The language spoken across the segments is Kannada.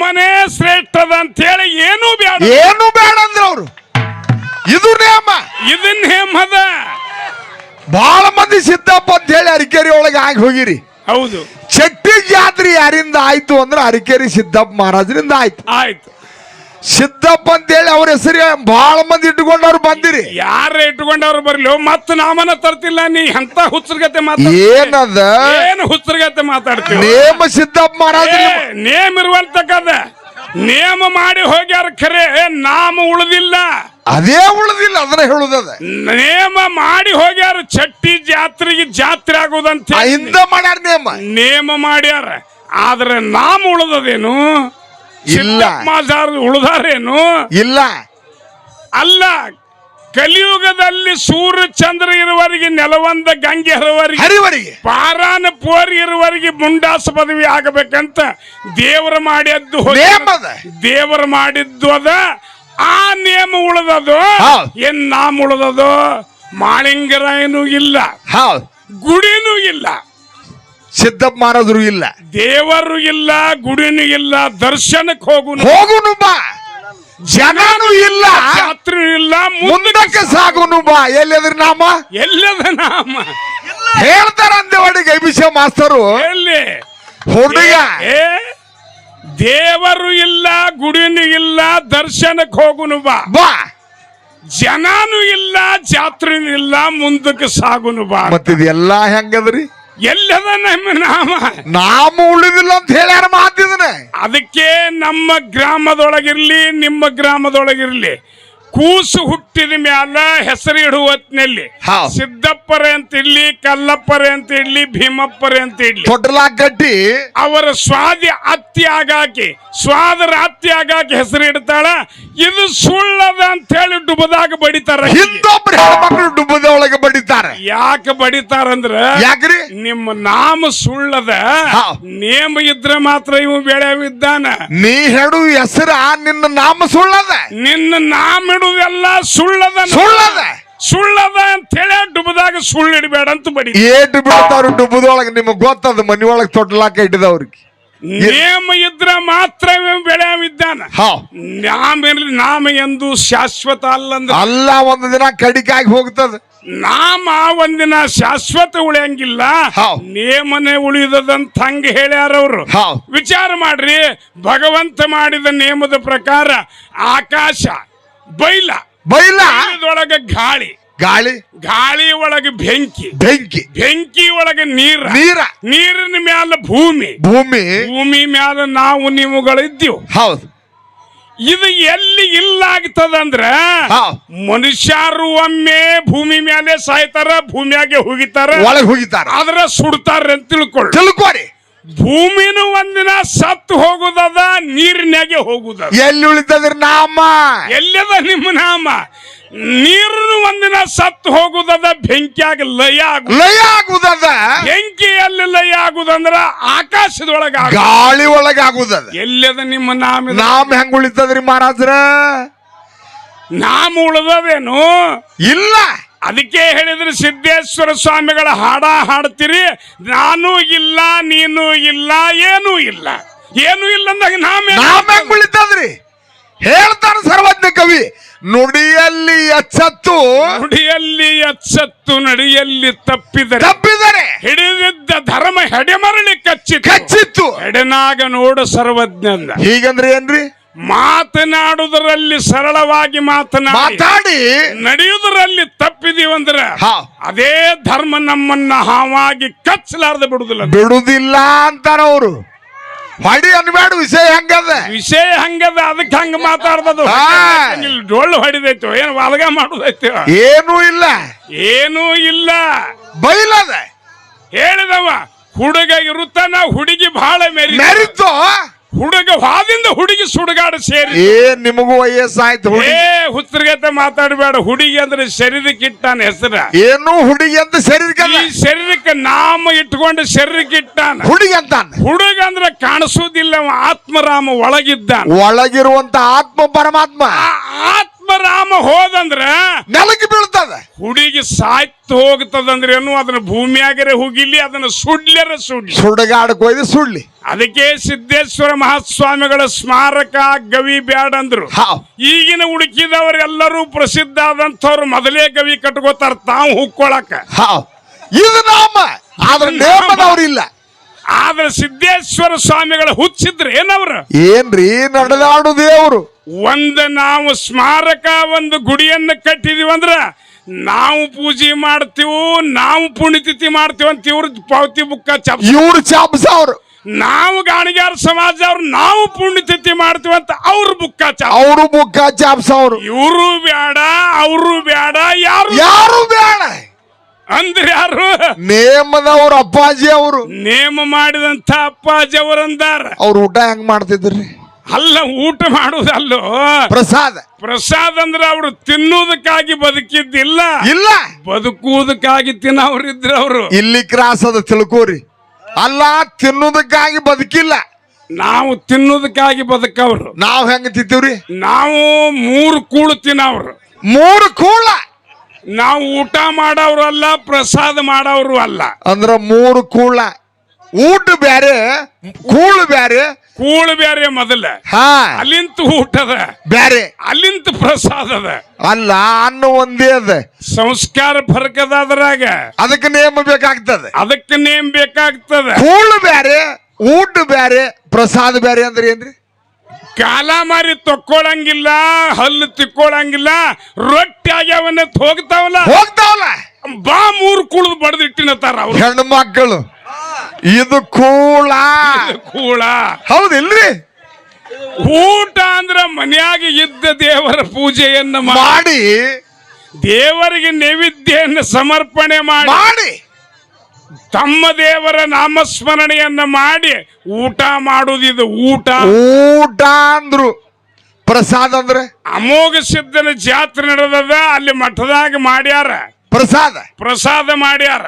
ಮನೆ ಶ್ರೇಷ್ಠದ ಅಂತ ಹೇಳಿ ಏನು ಬೇಡ. ಏನು ಬೇಡ ಅಂದ್ರೆ ಅವ್ರು. ಇದು ನೇಮ. ಇದು ಹೇಮದ ಬಹಳ ಮಂದಿ ಸಿದ್ದಪ್ಪ ಅಂತ ಹೇಳಿ ಅರಿಕೆರಿ ಒಳಗೆ ಆಗಿ ಹೋಗಿರಿ. ಹೌದು. ಚಟ್ಟಿ ಜಾತ್ರೆ ಯಾರಿಂದ ಆಯ್ತು ಅಂದ್ರೆ ಅರಿಕೆರಿ ಸಿದ್ದಪ್ಪ ಮಹಾರಾಜರಿಂದ ಆಯ್ತು. ಆಯ್ತು. ಸಿದ್ದಪ್ಪ ಅಂತ ಹೇಳಿ ಅವ್ರ ಹೆಸರು ಬಹಳ ಮಂದಿ ಇಟ್ಟುಕೊಂಡವ್ರು ಬಂದಿರಿ. ಯಾರ ಇಟ್ಕೊಂಡವ್ರು ಬರ್ಲಿ? ಮತ್ತ ನಾಮನ ತರ್ತಿಲ್ಲ ನೀ? ಎಂತ ಹುಚ್ಚರ್ಗತೆ ಮಾತಾಡ ಏನದ? ಏನು ಹುಚ್ಚರ್ಗತೆ ಮಾತಾಡ್ತೀವಿ ನೇಮ ಸಿದ್ದಪ್ಪ ಮಹಾರಾಜ ನೇಮ್ ಇರುವಂತಕ್ಕದ. ನೇಮ ಮಾಡಿ ಹೋಗ್ಯಾರ ಖರೆ ನಾಮ ಉಳಿದಿಲ್ಲ. ಅದೇ ಉಳಿದಿಲ್ಲ ಅದನ್ನ ಹೇಳುದದ. ನೇಮ ಮಾಡಿ ಹೋಗ್ಯಾರ ಚಟ್ಟಿ ಜಾತ್ರೆಗೆ ಜಾತ್ರೆ ಆಗುದಂತ ಮಾಡ್ಯಾರ ನೇಮ. ನೇಮ ಮಾಡ್ಯಾರ. ಆದ್ರೆ ನಾಮ ಉಳಿದದೇನು? ಇಲ್ಲ. ಉಳಿದಾರೇನು? ಇಲ್ಲ. ಅಲ್ಲ ಕಲಿಯುಗದಲ್ಲಿ ಸೂರ್ಯ ಚಂದ್ರ ಇರುವವರಿಗೆ ನೆಲವಂದ ಗಂಗೆ ಇರುವವರಿಗೆ ಹರಿವರಿಗೆ. ಪಾರಾನ ಪೋರಿ ಇರುವವರಿಗೆ ಮುಂಡಾಸ ಪದವಿ ಆಗಬೇಕಂತ ದೇವರ ಮಾಡಿದ್ದು ದೇವರ ಮಾಡಿದ್ದು ಅದ. ಆ ನಿಯಮ ಉಳಿದದು. ಏನ್ ನಾಮ ಉಳಿದದು? ಮಾಳಿಂಗರಾಯನೂ ಇಲ್ಲ. ಗುಡಿನೂ ಇಲ್ಲ. ಸಿದ್ದಪ್ಪ ಮಾಡಿದ್ರು ಇಲ್ಲ. ದೇವರು ಇಲ್ಲ ಗುಡಿನೂ ಇಲ್ಲ ದರ್ಶನಕ್ಕೆ ಹೋಗು ಹೋಗುನು ಬಾ. ಜನನು ಇಲ್ಲ. ಜಾತ್ರೆ ಇಲ್ಲ ಮುಂದಕ್ಕೆ ಸಾಗುನು ಬಾ. ಎಲ್ಲಿದ್ರ ನಾಮ? ಎಲ್ಲದ ನಾಮ? ಹೇಳ್ತಾರ ಅಂದೇವಾಡಿಗೆ ಅಭಿಷೇಕ್ ಮಾಸ್ತರು. ಎಲ್ಲಿ? ಹುಡುಗ. ಏ ದೇವರು ಇಲ್ಲ ಗುಡಿನೂ ಇಲ್ಲ ದರ್ಶನಕ್ಕೆ ಹೋಗುನು ಬಾ. ಬಾ. ಜನನೂ ಇಲ್ಲ ಜಾತ್ರೆನೂ ಇಲ್ಲ ಮುಂದಕ್ಕೆ ಸಾಗುನು ಬಾ ಮತ್ತಿದೆಲ್ಲ ಹೆಂಗದ್ರಿ? ಎಲ್ಲದ ನಮ್ಮ ನಾಮ. ನಾಮ ಉಳಿದಿಲ್ಲ ಅಂತ ಹೇಳ್ಯಾರ ಮಾತಿದನ? ಅದಕ್ಕೆ ನಮ್ಮ ಗ್ರಾಮದೊಳಗಿರ್ಲಿ ನಿಮ್ಮ ಗ್ರಾಮದೊಳಗಿರ್ಲಿ ಕೂಸು ಹುಟ್ಟಿದ ಮ್ಯಾಲ ಹೆಸರು ಇಡುವತ್ನಲ್ಲಿ. ಸಿದ್ದಪ್ಪರೆ ಅಂತ ಇಡ್ಲಿ ಕಲ್ಲಪ್ಪರೆ ಅಂತ ಇಡ್ಲಿ ಭೀಮಪ್ಪರೆ ಅಂತ ಇಡ್ಲಿ. ಗಡ್ಡಿ ಅವರ ಸ್ವಾದಿ ಅತ್ತಿ ಆಗಾಕಿ ಸ್ವಾದರ ಅತ್ತಿ ಆಗಾಕಿ ಹೆಸರು ಇಡ್ತಾಳ ಇದು ಸುಳ್ಳದ ಅಂತ ಹೇಳಿ ಡುಬದಾಗ ಬಡಿತಾರ. ಹಿಂದೊಬ್ರು ಹೆಣ್ಮಕ್ಳು ಡುಬ್ಬದ ಒಳಗೆ ಬಡಿತಾರೆ. ಯಾಕೆ ಬಡಿತಾರಂದ್ರ? ಯಾಕ್ರಿ? ನಿಮ್ಮ ನಾಮ ಸುಳ್ಳದ. ನೇಮ ಇದ್ರೆ ಮಾತ್ರ ಇವು ಬೆಳೆವಿದ್ದಾನ ನೀ ಹೇಳು ಹೆಸರ ನಿನ್ನ ನಾಮ ಸುಳ್ಳದ. ನಿನ್ನ ನಾಮ ಇಡುವುದೆಲ್ಲ ಸುಳ್ಳದ ಸುಳ್ಳದ. ಸುಳ್ಳದ ಅಂತ ಹೇಳಿ ಡುಬದಾಗ ಸುಳ್ಳು ಇಡಬೇಡ ಅಂತ ಬಡಿ ಏಟು ಬಿಡ್ತಾರ ಡುಬ್ಬದೊಳಗೆ ನಿಮಗ್ ಗೊತ್ತದ ಮನಿ ಒಳಗೆ ತೊಟ್ಲಾಕ ಇಟ್ಟಿದವ್ರಿಗೆ ನೇಮ ಇದ್ರ ಮಾತ್ರ ಬೆಳೆ ಬೆಳೆವಿದ್ದಾನ ಹಾ. ನಾಮ ನಾಮ ಎಂದು ಶಾಶ್ವತ ಅಲ್ಲಂದ್ರೆ ಅಲ್ಲ ಒಂದು ದಿನ ಕಡಿಕಾಗಿ ಹೋಗ್ತದ. ನಾಮ ಒಂದಿನ ಶಾಶ್ವತ ಉಳಿಯಂಗಿಲ್ಲ. ನೇಮನೆ ಉಳಿದದಂತ ಹಂಗ ಹೇಳ್ಯಾರ ಅವರು. ವಿಚಾರ ಮಾಡ್ರಿ ಭಗವಂತ ಮಾಡಿದ ನೇಮದ ಪ್ರಕಾರ ಆಕಾಶ ಬೈಲ. ಬೈಲ? ಬೈಲದೊಳಗ ಗಾಳಿ. ಗಾಳಿ? ಗಾಳಿ ಒಳಗೆ ಬೆಂಕಿ. ಬೆಂಕಿ. ಬೆಂಕಿ ಒಳಗೆ ನೀರ. ನೀರ. ನೀರಿನ ಮ್ಯಾಲ ಭೂಮಿ. ಭೂಮಿ. ಭೂಮಿ ಮ್ಯಾಲ ನಾವು ನೀವುಗಳಿದ್ದೀವಿ. ಹೌದು. ಇದು ಎಲ್ಲಿ ಇಲ್ಲ ಆಗ್ತದಂದ್ರ ಹೌದ್. ಮನುಷ್ಯರು ಒಮ್ಮೆ ಭೂಮಿ ಮೇಲೆ ಸಾಯ್ತಾರ ಭೂಮಿಯಾಗೆ ಹೋಗಿತಾರ. ಒಳಗೆ ಹೋಗಿತಾರ ಆದ್ರೆ ಸುಡ್ತಾರ ಅಂತ ತಿಳ್ಕೊಳ್ಳಿ. ತಿಳ್ಕೊರಿ ಭೂಮಿನೂ ಒಂದಿನ ಸತ್ತು ಹೋಗುದದ ನೀರಿನಾಗೆ ಹೋಗುದ ಎಲ್ಲಿ ಉಳಿತದ್ರ ನಾಮ? ಎಲ್ಲದ ನಿಮ್ಮ ನಾಮ? ನೀರು ಒಂದಿನ ಸತ್ತು ಹೋಗುದದ ಬೆಂಕಿಯಾಗ ಲಯ ಆಗುದ. ಲಯ ಆಗುದದ? ಬೆಂಕಿ ಎಲ್ಲಿ ಲಯ ಆಗುದಂದ್ರ ಆಕಾಶದೊಳಗ ಗಾಳಿ ಒಳಗೆ ಆಗುದದ ಎಲ್ಲದ ನಿಮ್ಮ ನಾಮ? ನಾಮ ಹೆಂಗ ಉಳಿತದ್ರಿ ಮಹಾರಾಜ್ರ? ನಾಮ ಉಳಿದವೇನು? ಇಲ್ಲ. ಅದಕ್ಕೆ ಹೇಳಿದ್ರೆ ಸಿದ್ದೇಶ್ವರ ಸ್ವಾಮಿಗಳ ಹಾಡ ಹಾಡ್ತೀರಿ ನಾನು ಇಲ್ಲ ನೀನು ಇಲ್ಲ ಏನೂ ಇಲ್ಲ. ಏನೂ ಇಲ್ಲ ಅಂದಾಗ ನಾಮ ಉಳಿತದ್ರಿ? ಹೇಳ್ತಾನ ಸರ್ವಜ್ಞ ಕವಿ ನುಡಿಯಲ್ಲಿ ಎಚ್ಚತ್ತು. ನುಡಿಯಲ್ಲಿ ಎಚ್ಚತ್ತು ನಡಿಯಲ್ಲಿ ತಪ್ಪಿದರೆ. ತಪ್ಪಿದರೆ. ಹಿಡಿದಿದ್ದ ಧರ್ಮ ಹೆಡೆಮರಳಿ ಕಚ್ಚಿ ಕಚ್ಚಿತ್ತು. ಹೆಡನಾಗ ನೋಡು ಸರ್ವಜ್ಞ ಹೀಗಂದ್ರೆ ಏನ್ರಿ? ಮಾತನಾಡುವುದರಲ್ಲಿ ಸರಳವಾಗಿ ಮಾತನಾಡಿ. ಮಾತಾಡಿ. ನಡೆಯುವುದರಲ್ಲಿ ತಪ್ಪಿದೀವಂದ್ರ ಅದೇ ಧರ್ಮ ನಮ್ಮನ್ನ ಹಾವಾಗಿ ಕಚ್ಚಲಾರ್ದ ಬಿಡುದಿಲ್ಲ ಬಿಡುದಿಲ್ಲ ಅಂತಾರ ಅವರು. ಹೊಡಿ ಅನ್ಬೇಡ ವಿಷಯ ಹಂಗದ. ವಿಷಯ ಹಂಗದ ಅದಕ್ಕೆ ಹಂಗ ಮಾತಾಡ್ದದು ಡೊಳ್ಳು ಹೊಡಿದೈತೋ ಏನು ವಾದಗ ಮಾಡುದೈತೋ? ಏನೂ ಇಲ್ಲ. ಏನೂ ಇಲ್ಲ. ಬೈಲದ. ಹೇಳಿದವ ಹುಡುಗ ಇರುತ್ತಾನ ಹುಡುಗಿ ಬಹಳ ಮೆರಿ ಮೆರಿತು? ಹುಡುಗ ಹಾದಿಂದ ಹುಡುಗಿ ಸುಡುಗಾಡ ಸೇರಿ. ಏ ನಿಮಗೂ ವಯಸ್ಸಾಯ್ತು ಏ ಹುತ್ತರ್ಗತೆ ಮಾತಾಡಬೇಡ. ಹುಡುಗಿ ಅಂದ್ರೆ ಶರೀರಕ್ಕೆ ಇಟ್ಟಾನ ಹೆಸರ. ಏನು ಹುಡುಗಿ ಅಂತ ಶರೀರಕ್ಕೆ ಈ ಶರೀರಕ್ಕೆ ನಾಮ ಇಟ್ಕೊಂಡು ಶರೀರಕ್ಕೆ ಇಟ್ಟಾನ. ಹುಡುಗಿ ಅಂತ ಹುಡುಗ ಅಂದ್ರೆ ಕಾಣಿಸೋದಿಲ್ಲ ಆತ್ಮರಾಮ ಒಳಗಿದ್ದ ಒಳಗಿರುವಂತ ಆತ್ಮ ಪರಮಾತ್ಮ. ಆ ನಾಮ ಹೋದಂದ್ರ ನೆಲಕ್ಕೆ ಬೀಳ್ತದ. ಹುಡುಗಿ ಸಾಯ್ತು ಹೋಗ್ತದಂದ್ರೆ ಏನು? ಅದನ್ನ ಭೂಮಿಯಾಗರೆ ಹೋಗಿಲಿ ಅದನ್ನ ಸುಡ್ಲರ ಸುಡ್ಲಿ. ಸುಡಗಾಡಕ್ ಹೋಯ್ದು ಸುಡ್ಲಿ. ಅದಕ್ಕೆ ಸಿದ್ದೇಶ್ವರ ಮಹಾಸ್ವಾಮಿಗಳ ಸ್ಮಾರಕ ಗವಿ ಬ್ಯಾಡ ಅಂದ್ರು. ಈಗಿನ ಹುಡುಕಿದವರೆಲ್ಲರೂ ಪ್ರಸಿದ್ಧ ಆದಂಥವ್ರು ಮೊದಲೇ ಗವಿ ಕಟ್ಕೋತಾರ ತಾವು ಹುಕ್ಕೊಳಕ ಇದು ನಾಮ ಆದ್ರೆ ನೇಮದವ್ರಿಲ್ಲ. ಆದ್ರೆ ಸಿದ್ದೇಶ್ವರ ಸ್ವಾಮಿಗಳ ಹುಚ್ಚಿದ್ರೆ ಏನವ್ರ? ಏನ್ರಿ ನಡೆದಾಡು ಅವರು ಒಂದು ನಾವು ಸ್ಮಾರಕ ಒಂದು ಗುಡಿಯನ್ನು ಕಟ್ಟಿದೀವಿ ಅಂದ್ರ ನಾವು ಪೂಜೆ ಮಾಡ್ತೀವಿ ನಾವು ಪುಣ್ಯತಿಥಿ ಮಾಡ್ತೀವಿ ಅಂತ ಇವ್ರ ಪಾವತಿ ಬುಕ್ಕ ಚಪ್ ಇವ್ರು ಚಾಪ್ಸವ್ರು ನಾವು ಗಾಣಿಗಾರ ಸಮಾಜ ಅವ್ರು ನಾವು ಪುಣ್ಯತಿಥಿ ಮಾಡ್ತೀವಿ ಅಂತ ಅವ್ರ ಬುಕ್ಕ ಚಾಪ್ ಅವರು ಬುಕ್ಕ ಚಾಪ್ಸ ಅವ್ರು. ಇವರು ಬೇಡ ಅವರು ಬೇಡ ಯಾರು ಯಾರು ಬೇಡ ಅಂದ್ರೆ ಯಾರು? ನೇಮದವ್ರು ಅಪ್ಪಾಜಿ ಅವರು. ನೇಮ ಮಾಡಿದಂತ ಅಪ್ಪಾಜಿ ಅವರಂದಾರ ಅವ್ರು ಊಟ ಹೆಂಗ್ ಮಾಡ್ತಿದ್ರಿ? ಅಲ್ಲ ಊಟ ಮಾಡುವುದಲ್ಲೋ ಪ್ರಸಾದ. ಪ್ರಸಾದ್ ಅಂದ್ರೆ ಅವರು ತಿನ್ನುವುದಕ್ಕಾಗಿ ಬದುಕಿದ್ದಿಲ್ಲ. ಇಲ್ಲ. ಬದುಕುವುದಕ್ಕಾಗಿ ತಿನ್ನೋರಿದ್ರು ಅವರು. ಇಲ್ಲಿ ಕ್ರಾಸ್ ಅದ ತಿಳ್ಕೋರಿ. ಅಲ್ಲ ತಿನ್ನೋದಕ್ಕಾಗಿ ಬದುಕಿಲ್ಲ. ನಾವು ತಿನ್ನುವುದಕ್ಕಾಗಿ ಬದುಕವ್ರು. ನಾವ್ ಹೆಂಗ ತಿಂತೀವ್ರಿ? ನಾವು ಮೂರು ಕೂಳು ತಿನ್ನವ್ರು. ಮೂರು ಕೂಳ. ನಾವು ಊಟ ಮಾಡೋರು ಅಲ್ಲ ಪ್ರಸಾದ ಮಾಡೋರು ಅಲ್ಲ. ಅಂದ್ರ ಮೂರು ಕೂಳ. ಊಟ ಬ್ಯಾರೆ ಕೂಳು ಬ್ಯಾರೆ. ಕೂಳು ಬೇರೆ ಮೊದಲ. ಹಾ. ಅಲ್ಲಿಂತ ಊಟದ ಬ್ಯಾರೆ. ಅಲ್ಲಿಂತ ಅದ. ಅಲ್ಲ ಅನ್ನ ಒಂದೇ ಅದ. ಸಂಸ್ಕಾರ ಫರ್ಕದ ಅದ್ರಾಗ. ಅದಕ್ಕೆ ನೇಮ ಬೇಕಾಗ್ತದೆ. ಅದಕ್ಕೆ ನೇಮ ಬೇಕಾಗ್ತದೆ. ಕೂಳು ಬ್ಯಾರೆ ಊಟ ಬ್ಯಾರೆ ಪ್ರಸಾದ ಬ್ಯಾರೆ ಅಂದ್ರೆ ಏನ್ರಿ? ಕಾಲ ಮಾರಿ ತಕ್ಕೊಳಂಗಿಲ್ಲ ಹಲ್ಲು ತಿಕ್ಕೊಳಂಗಿಲ್ಲ ರೊಟ್ಟಿ ಆಗ್ಯಾವನ್ನ ಹೋಗ್ತಾವಲ್ಲ? ಹೋಗ್ತಾವಲ್ಲ? ಬಾ ಮೂರು ಕುಳಿದು ಬಡದಿಟ್ಟಿನತ್ತಾರ ಅವ್ರು. ಹೆಣ್ಣು ಮಕ್ಕಳು ಇದು ಕೂಳ. ಕೂಳ. ಹೌದಿಲ್ರಿ? ಊಟ ಅಂದ್ರ ಮನೆಯಾಗಿ ಇದ್ದ ದೇವರ ಪೂಜೆಯನ್ನ ಮಾಡಿ ದೇವರಿಗೆ ನೈವೇದ್ಯವನ್ನು ಸಮರ್ಪಣೆ ಮಾಡಿ. ತಮ್ಮ ದೇವರ ನಾಮಸ್ಮರಣೆಯನ್ನ ಮಾಡಿ ಊಟ ಮಾಡುದಿದು ಊಟ. ಊಟ ಅಂದ್ರು. ಪ್ರಸಾದ ಅಂದ್ರೆ? ಅಮೋಘ ಸಿದ್ಧನ ಜಾತ್ರೆ ನಡೆದದ ಅಲ್ಲಿ ಮಠದಾಗ ಮಾಡ್ಯಾರ. ಪ್ರಸಾದ. ಪ್ರಸಾದ ಮಾಡ್ಯಾರ.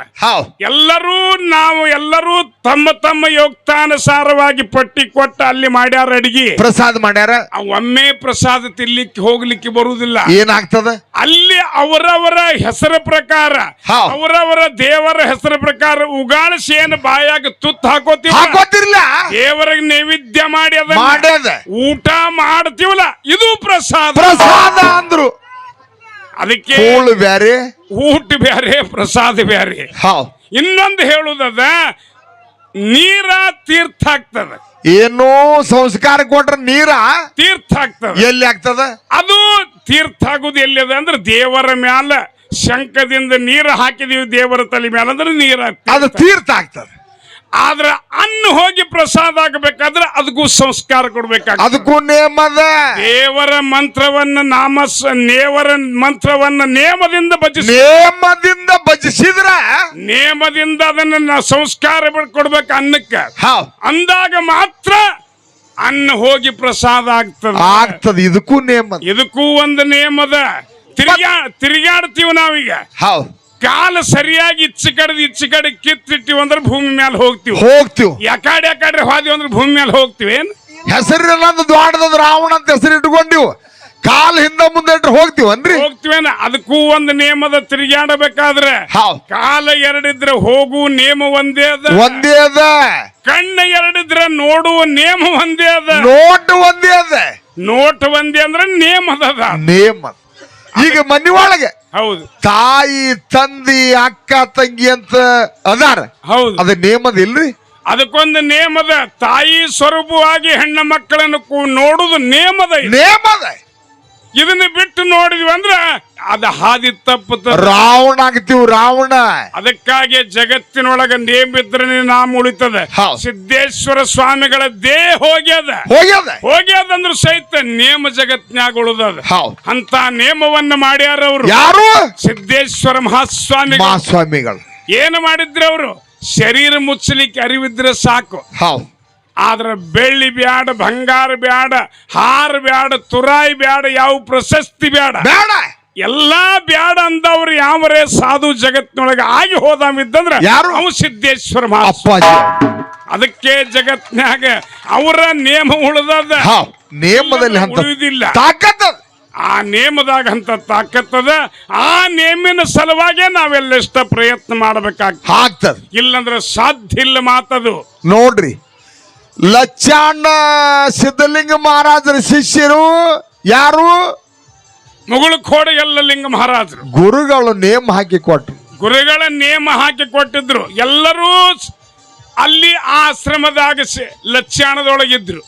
ಎಲ್ಲರೂ ನಾವು ಎಲ್ಲರೂ ತಮ್ಮ ತಮ್ಮ ಯೋಗ್ತಾನುಸಾರವಾಗಿ ಪಟ್ಟಿ ಕೊಟ್ಟ ಅಲ್ಲಿ ಮಾಡ್ಯಾರ ಅಡಿಗೆ. ಪ್ರಸಾದ ಮಾಡ್ಯಾರ? ಒಮ್ಮೆ ಪ್ರಸಾದ ತಿನ್ಲಿಕ್ಕೆ ಹೋಗ್ಲಿಕ್ಕೆ ಬರುವುದಿಲ್ಲ. ಏನಾಗ್ತದ ಅಲ್ಲಿ ಅವರವರ ಹೆಸರ ಪ್ರಕಾರ. ಅವರವರ ದೇವರ ಹೆಸರ ಪ್ರಕಾರ ಉಗಾಳ ಶೇನ ಬಾಯಾಗ ತುತ್ತು ಹಾಕೋತೀವಿ ಹಾಕೋತಿರ್ಲ. ದೇವರಿಗೆ ನೈವೇದ್ಯ ಮಾಡಿ ಅದು. ಊಟ ಮಾಡ್ತೀವಲ್ಲ ಇದು ಪ್ರಸಾದ. ಪ್ರಸಾದ ಅಂದ್ರು. ಅದಕ್ಕೆ ಕೂಳು ಬ್ಯಾರೆ ಊಟ ಬ್ಯಾರೆ ಪ್ರಸಾದ ಬ್ಯಾರೆ. ಹೌದು ಇನ್ನೊಂದು ಹೇಳುದದ ನೀರ ತೀರ್ಥ ಆಗ್ತದ. ಏನೋ ಸಂಸ್ಕಾರ ಕೊಟ್ರ ನೀರ ತೀರ್ಥ ಆಗ್ತದ. ಎಲ್ಲಿ ಆಗ್ತದ? ಅದು ತೀರ್ಥ ಆಗುದು ಅದ ಅಂದ್ರೆ ದೇವರ ಮ್ಯಾಲ. ಶಂಕದಿಂದ ನೀರು ಹಾಕಿದೀವಿ ದೇವರ ತಲೆ ಮ್ಯಾಲ ಅಂದ್ರೆ ನೀರ ಅದು ತೀರ್ಥ ಆಗ್ತದ. ಆದ್ರ ಅನ್ನ ಹೋಗಿ ಪ್ರಸಾದ ಆಗಬೇಕಾದ್ರೆ ಅದಕ್ಕೂ ಸಂಸ್ಕಾರ ಕೊಡ್ಬೇಕಾಗ ಅದಕ್ಕೂ ನೇಮದ. ದೇವರ ಮಂತ್ರವನ್ನ ನಾಮ ನೇವರ ಮಂತ್ರವನ್ನ ನೇಮದಿಂದ ಭಜಿಸಿ. ನೇಮದಿಂದ ಭಜಿಸಿದ್ರ ನೇಮದಿಂದ ಅದನ್ನ ಸಂಸ್ಕಾರ ಕೊಡ್ಬೇಕು ಅನ್ನಕ್ಕೆ. ಅಂದಾಗ ಮಾತ್ರ ಅನ್ನ ಹೋಗಿ ಪ್ರಸಾದ ಆಗ್ತದ. ಆಗ್ತದೆ. ಇದಕ್ಕೂ ನೇಮದ. ಇದಕ್ಕೂ ಒಂದು ನೇಮದ. ತಿರ್ಗಾ ತಿರುಗಾಡ್ತೀವಿ ನಾವೀಗ. ಹೌ. ಕಾಲ ಸರಿಯಾಗಿ ಇಚ್ಚ ಕಡೆದು ಇಚ್ಚ ಕಡೆ ಕಿತ್ತಿಟ್ಟಿವಿ ಅಂದ್ರೆ ಭೂಮಿ ಮೇಲೆ ಹೋಗ್ತಿವಿ. ಹೋಗ್ತಿವ್. ಯಾಕಡೆ ಯಾಕಡೆ ಹೋದಿವಿ ಅಂದ್ರೆ ಭೂಮಿ ಮೇಲೆ ಹೋಗ್ತಿವಿ ಏನ್? ಹೆಸರಿಲ್ಲ ದ್ವಾಡದ ರಾವಣ ಅಂತ ಹೆಸರು ಇಟ್ಕೊಂಡಿವ್. ಕಾಲ್ ಹಿಂದ ಮುಂದೆ ಇಟ್ರೆ ಹೋಗ್ತಿವನ್ರಿ ಹೋಗ್ತಿವೇನ ಅದಕ್ಕೂ ಒಂದು ನೇಮದ ತಿರುಗಾಡಬೇಕಾದ್ರೆ ಕಾಲ ಎರಡಿದ್ರೆ ಹೋಗು ನೇಮ ಒಂದೇ ಅದ. ಒಂದೇ ಅದ. ಕಣ್ಣ ಎರಡಿದ್ರೆ ನೋಡುವ ನೇಮ ಒಂದೇ ಅದ. ನೋಟ್ ಒಂದೇ ಅದ. ನೋಟ್ ಒಂದೇ ಅಂದ್ರೆ ನೇಮದ ಅದ. ನೇಮ ಈಗ ಮನೆ ಒಳಗೆ ಹೌದು. ತಾಯಿ ತಂದಿ ಅಕ್ಕ ತಂಗಿ ಅಂತ ಅದಾರ. ಹೌದು. ಅದ ನೇಮದ ಇಲ್ರಿ ಅದಕ್ಕೊಂದು ನೇಮದ ತಾಯಿ ಸ್ವರೂಪವಾಗಿ ಹೆಣ್ಣ ಮಕ್ಕಳನ್ನು ನೋಡುದು ನೇಮದ. ನೇಮದ. ಇದನ್ನ ಬಿಟ್ಟು ನೋಡಿದ್ವಿ ಅಂದ್ರ ಅದ ಹಾದಿ ತಪ್ಪುತ್ತ ರಾವಣ ಆಗ್ತೀವಿ ರಾವಣ. ಅದಕ್ಕಾಗಿ ಜಗತ್ತಿನೊಳಗ ನೇಮ ಇದ್ರೆ ನಾಮ ಉಳಿತದೆ. ಸಿದ್ದೇಶ್ವರ ಸ್ವಾಮಿಗಳ ದೇಹ ಹೋಗ್ಯದ. ಹೋಗ್ಯದ. ಹೋಗ್ಯದಂದ್ರ ಸಹಿತ ನೇಮ ಜಗತ್ನಾಗ ಉಳಿದದ. ಅಂತ ನೇಮವನ್ನ ಮಾಡ್ಯಾರ ಅವರು. ಯಾರು? ಸಿದ್ದೇಶ್ವರ ಮಹಾಸ್ವಾಮಿ ಮಹಾಸ್ವಾಮಿಗಳು. ಏನು ಮಾಡಿದ್ರೆ ಅವರು? ಶರೀರ ಮುಚ್ಚಲಿಕ್ಕೆ ಅರಿವಿದ್ರೆ ಸಾಕು. ಹೌದ್ ಆದ್ರ ಬೆಳ್ಳಿ ಬ್ಯಾಡ ಬಂಗಾರ ಬ್ಯಾಡ ಹಾರ ಬ್ಯಾಡ ತುರಾಯಿ ಬ್ಯಾಡ ಯಾವ ಪ್ರಶಸ್ತಿ ಬ್ಯಾಡ? ಬೇಡ ಎಲ್ಲಾ ಬ್ಯಾಡ ಅಂದವ್ರು ಯಾವರೇ ಸಾಧು ಜಗತ್ತಿನೊಳಗೆ ಆಗಿ ಹೋದಾಮಿದ್ದಂದ್ರ ಯಾರು? ಅವ ಸಿದ್ದೇಶ್ವರ ಮಹಾಪ್ಪಾಜಿ ಅದಕ್ಕೆ ಜಗತ್ನಾಗ ಅವರ ನೇಮ ಉಳಿದದ. ನೇಮದಲ್ಲಿ ಉಳಿಯುವುದಿಲ್ಲ ತಾಕತ್ ಆ ನೇಮದಾಗ ಅಂತ ತಾಕತ್ತದ ಆ ನೇಮಿನ ಸಲುವಾಗೆ ನಾವೆಲ್ಲ ಪ್ರಯತ್ನ ಮಾಡ್ಬೇಕಾಗ್ತದೆ. ಆಗ್ತದ. ಇಲ್ಲಂದ್ರೆ ಸಾಧ್ಯ ಇಲ್ಲ ಮಾತದು. ನೋಡ್ರಿ ಲಚ್ಚಾಣ ಸಿದ್ಧಲಿಂಗ ಮಹಾರಾಜರ ಶಿಷ್ಯರು ಯಾರು? ಮುಗುಳು ಕೋಡ ಎಲ್ಲ ಲಿಂಗ ಮಹಾರಾಜರು. ಗುರುಗಳು ನೇಮ ಹಾಕಿ ಕೊಟ್ರು. ಗುರುಗಳ ನೇಮ ಹಾಕಿ ಕೊಟ್ಟಿದ್ರು. ಎಲ್ಲರೂ ಅಲ್ಲಿ ಆಶ್ರಮದಾಗ ಲಚ್ಚಾಣದೊಳಗಿದ್ರು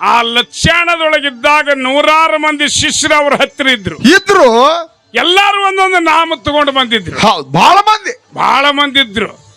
ಆ ಲಚ್ಚಾಣದೊಳಗಿದ್ದಾಗ ನೂರಾರು ಮಂದಿ ಶಿಷ್ಯರು ಅವ್ರ ಹತ್ತಿರ ಇದ್ರು. ಇದ್ರು. ಎಲ್ಲಾರು ಒಂದೊಂದು ನಾಮ ತಗೊಂಡು ಬಂದಿದ್ರು. ಹೌದು ಬಹಳ ಮಂದಿ. ಬಹಳ ಮಂದಿ ಇದ್ರು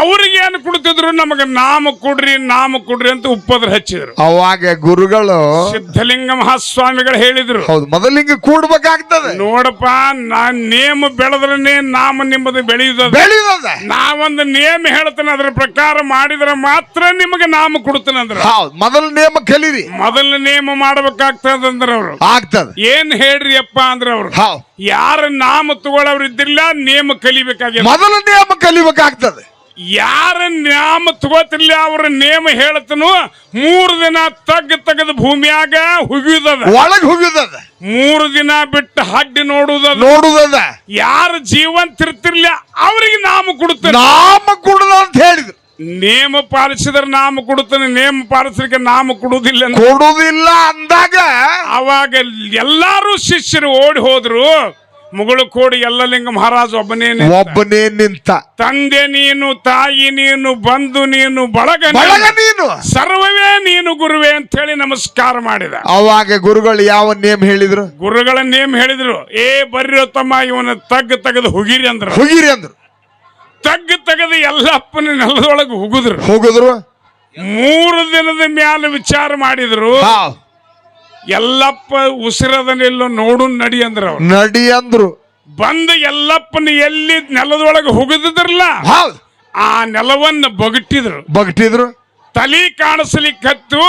ಅವ್ರಿಗೆ ಏನು ಕೊಡ್ತಿದ್ರು? ನಮಗೆ ನಾಮ ಕೊಡ್ರಿ ನಾಮ ಕೊಡ್ರಿ ಅಂತ ಉಪ್ಪದ್ರ ಹಚ್ಚಿದ್ರು. ಅವಾಗ ಗುರುಗಳು ಸಿದ್ಧಲಿಂಗ ಮಹಾಸ್ವಾಮಿಗಳು ಹೇಳಿದ್ರು. ಹೌದು ಮೊದಲಿಂಗ ಕೂಡ್ಬೇಕಾಗ್ತದೆ. ನೋಡಪ್ಪ ನಾ ನೇಮ ಬೆಳೆದ್ರನೇ ನಾಮ ನಿಮ್ಮದು ಬೆಳೆಯುತ್ತದೆ. ಬೆಳೆಯುದ ನಾವೊಂದು ನೇಮ ಹೇಳ್ತೇನೆ ಅದ್ರ ಪ್ರಕಾರ ಮಾಡಿದ್ರೆ ಮಾತ್ರ ನಿಮಗೆ ನಾಮ ಕೊಡ್ತೇನೆ ಅಂದ್ರೆ. ಹೌದು ಮೊದಲ ನೇಮ ಕಲೀರಿ. ಮೊದಲ ನೇಮ ಮಾಡ್ಬೇಕಾಗ್ತದ ಅಂದ್ರೆ ಅವರು. ಆಗ್ತದೆ. ಏನ್ ಹೇಳ್ರಿ ಅಪ್ಪ ಅಂದ್ರೆ ಅವ್ರು. ಹೌದು. ಯಾರ ನಾಮ ತಗೊಳ್ಳೋರು ಇದ್ದಿಲ್ಲ ನೇಮ ಕಲಿಬೇಕಾಗಿ ಮೊದಲ ನೇಮ ಕಲಿಬೇಕಾಗ್ತದೆ. ಯಾರ ನ್ಯಾಮ ತಗೋತಿರ್ಲಿ ಅವ್ರ ನೇಮ ಹೇಳ್ತನು ಮೂರು ದಿನ ತಗ್ಗ ತಗದ ಭೂಮಿಯಾಗ ಹುಗಿಯುದದ ಒಳಗ್ ಹುಗಿದದ. ಮೂರು ದಿನ ಬಿಟ್ಟು ಹಡ್ಡಿ ನೋಡುದ ನೋಡುದದ. ಯಾರ ಜೀವಂತ ಇರ್ತಿರ್ಲಿ ಅವ್ರಿಗೆ ನಾಮ ಕೊಡುತ್ತ ನಾಮ ಕೊಡುದ ಅಂತ ಹೇಳಿದ್ರು. ನೇಮ ಪಾಲಿಸಿದ್ರೆ ನಾಮ ಕೊಡುತ್ತಾನೆ ನೇಮ ಪಾಲಿಸಲಿಕ್ಕೆ ನಾಮ ಕೊಡುವುದಿಲ್ಲ ಅಂತ. ಕೊಡುದಿಲ್ಲ ಅಂದಾಗ ಅವಾಗ ಎಲ್ಲಾರು ಶಿಷ್ಯರು ಓಡಿ ಹೋದ್ರು. ಮುಗುಳು ಕೋಡಿ ಎಲ್ಲಲಿಂಗ ಮಹಾರಾಜ ಒಬ್ಬನೇ ನಿಂತ. ಒಬ್ಬನೇ ನಿಂತ. ತಂದೆ ನೀನು ತಾಯಿ ನೀನು ಬಂಧು ನೀನು ಬಳಗ ನೀನು, ಬಳಗ ನೀನು. ಸರ್ವವೇ ನೀನು ಗುರುವೇ ಅಂತ ಹೇಳಿ ನಮಸ್ಕಾರ ಮಾಡಿದ. ಅವಾಗ ಗುರುಗಳು ಯಾವ ನೇಮ್ ಹೇಳಿದ್ರು? ಗುರುಗಳ ನೇಮ್ ಹೇಳಿದ್ರು. ಏ ಬರ್ರಿ ತಮ್ಮ ಇವನ ತಗ್ಗ ತೆಗೆದು ಹುಗಿರಿ ಅಂದ್ರು. ಹೋಗಿರಿ ಅಂದ್ರು. ತಗ್ಗ ತೆಗೆದು ಎಲ್ಲಪ್ಪನ ನೆಲದೊಳಗೆ ಹುಗುದ್ರು. ಹೋಗಿದ್ರು? ಮೂರು ದಿನದ ಮ್ಯಾಲ ವಿಚಾರ ಮಾಡಿದ್ರು. ಎಲ್ಲಪ್ಪ ಉಸಿರದನೆಲ್ಲೋ ನೋಡು ನಡಿ ಅಂದ್ರ ಅವ್ರು. ನಡಿ ಅಂದ್ರು. ಬಂದ ಎಲ್ಲಪ್ಪನ ಎಲ್ಲಿ ನೆಲದೊಳಗೆ ಹುಗಿದ್ರಲ್ಲ ಹೌದು ಆ ನೆಲವನ್ನ ಬಗಟ್ಟಿದ್ರು ಬಗ್ಟಿದ್ರು. ತಲಿ ಕಾಣಿಸ್ಲಿಕ್ಕತ್ತು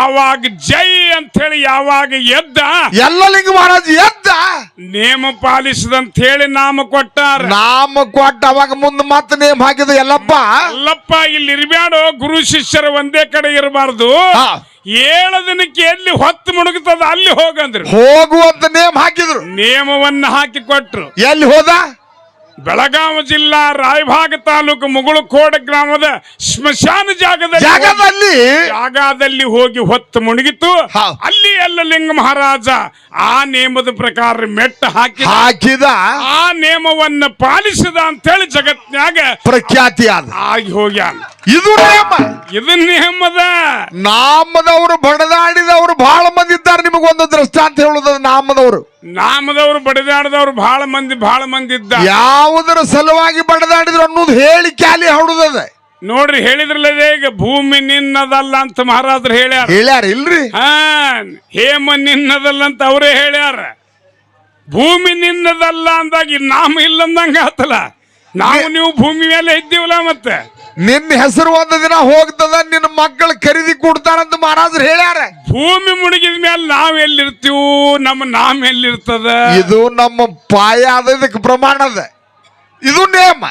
ಆವಾಗ ಜೈ ಅಂತ ಹೇಳಿ ಯಾವಾಗ ಎದ್ದ? ಎಲ್ಲ ಲಿಂಗ ಮಹಾರಾಜ್ ಎದ್ದ. ನೇಮ ಪಾಲಿಸದಂತ ಹೇಳಿ ನಾಮ ಕೊಟ್ಟಾರ. ನಾಮ ಕೊಟ್ಟ ಅವಾಗ ಮುಂದೆ ಮತ್ತೆ ನೇಮ್ ಹಾಕಿದ ಎಲ್ಲಪ್ಪ. ಎಲ್ಲಪ್ಪ ಇಲ್ಲಿ ಇರ್ಬ್ಯಾಡೋ ಗುರು ಶಿಷ್ಯರು ಒಂದೇ ಕಡೆ ಇರಬಾರ್ದು. ಹಾ. ಏಳು ದಿನಕ್ಕೆ ಎಲ್ಲಿ ಹೊತ್ತು ಮುಣುಗುತ್ತದ ಅಲ್ಲಿ ಹೋಗಂದ್ರು ಹೋಗುವಂತ ನೇಮ್ ಹಾಕಿದ್ರು. ನೇಮವನ್ನು ಹಾಕಿ ಕೊಟ್ರು. ಎಲ್ಲಿ ಹೋದ? ಬೆಳಗಾವಿ ಜಿಲ್ಲಾ ರಾಯಭಾಗ ತಾಲೂಕು ಮುಗುಳುಕೋಡ ಗ್ರಾಮದ ಸ್ಮಶಾನ ಜಾಗದಲ್ಲಿ ಜಾಗದಲ್ಲಿ ಜಾಗದಲ್ಲಿ ಹೋಗಿ ಹೊತ್ತು ಮುಣುಗಿತು. ಅಲ್ಲಿ ಎಲ್ಲ ಲಿಂಗ ಮಹಾರಾಜ ಆ ನೇಮದ ಪ್ರಕಾರ ಮೆಟ್ಟ ಹಾಕಿ ಹಾಕಿದ. ಆ ನೇಮವನ್ನು ಪಾಲಿಸಿದ ಅಂತೇಳಿ ಜಗತ್ನ್ಯಾಗ ಪ್ರಖ್ಯಾತಿ ಆದ ಆಗಿ ಹೋಗ್ಯಾನ. ಇದು ನಿಯಮ. ಇದು ನಿಯಮದ. ನಾಮದವರು ಬಡದಾಡಿದವರು ಬಹಳ ಮಂದಿ ಇದ್ದಾರೆ. ನಿಮಗೊಂದು ದೃಷ್ಟಾಂತ ಹೇಳುದ ನಾಮದವರು. ನಾಮದವರು ಬಡದಾಡಿದವರು ಬಹಳ ಮಂದಿ ಬಹಳ ಮಂದಿ ಇದ್ದ ಯಾವುದರ ಸಲುವಾಗಿ ಬಡದಾಡಿದ್ರು ಅನ್ನೋದು ಹೇಳಿ ಕ್ಯಾಲಿ ಹೊಡುದದ ನೋಡ್ರಿ ಹೇಳಿದ್ರಲ್ಲ ಈಗ ಭೂಮಿ ನಿನ್ನದಲ್ಲ ಅಂತ ಮಹಾರಾಜರು ಹೇಳ್ಯಾರ. ಹೇಳ್ಯಾರ ಇಲ್ರಿ? ಹಾ ಹೇಮ ನಿನ್ನದಲ್ಲ ಅಂತ ಅವರೇ ಹೇಳ್ಯಾರ. ಭೂಮಿ ನಿನ್ನದಲ್ಲ ಅಂದಾಗ ನಾಮ ಇಲ್ಲಂದಂಗ ಆತಲ್ಲ. ನಾವು ನೀವು ಭೂಮಿ ಮೇಲೆ ಇದ್ದೀವಲ್ಲ ಮತ್ತೆ. ನಿನ್ನ ಹೆಸರು ಒಂದು ದಿನ ಹೋಗ್ತದ ನಿನ್ನ ಮಕ್ಕಳು ಖರೀದಿ ಕೊಡ್ತಾರಂತ ಮಹಾರಾಜರು ಹೇಳ್ಯಾರ. ಭೂಮಿ ಮುಳುಗಿದ ಮೇಲೆ ನಾವ್ ಎಲ್ಲಿರ್ತೀವು ನಮ್ಮ ನಾಮ ಎಲ್ಲಿರ್ತದ? ಇದು ನಮ್ಮ ಪಾಯ ಅದ ಇದಕ್ಕೆ ಪ್ರಮಾಣ ಅದ. ಇದು ನೇಮ.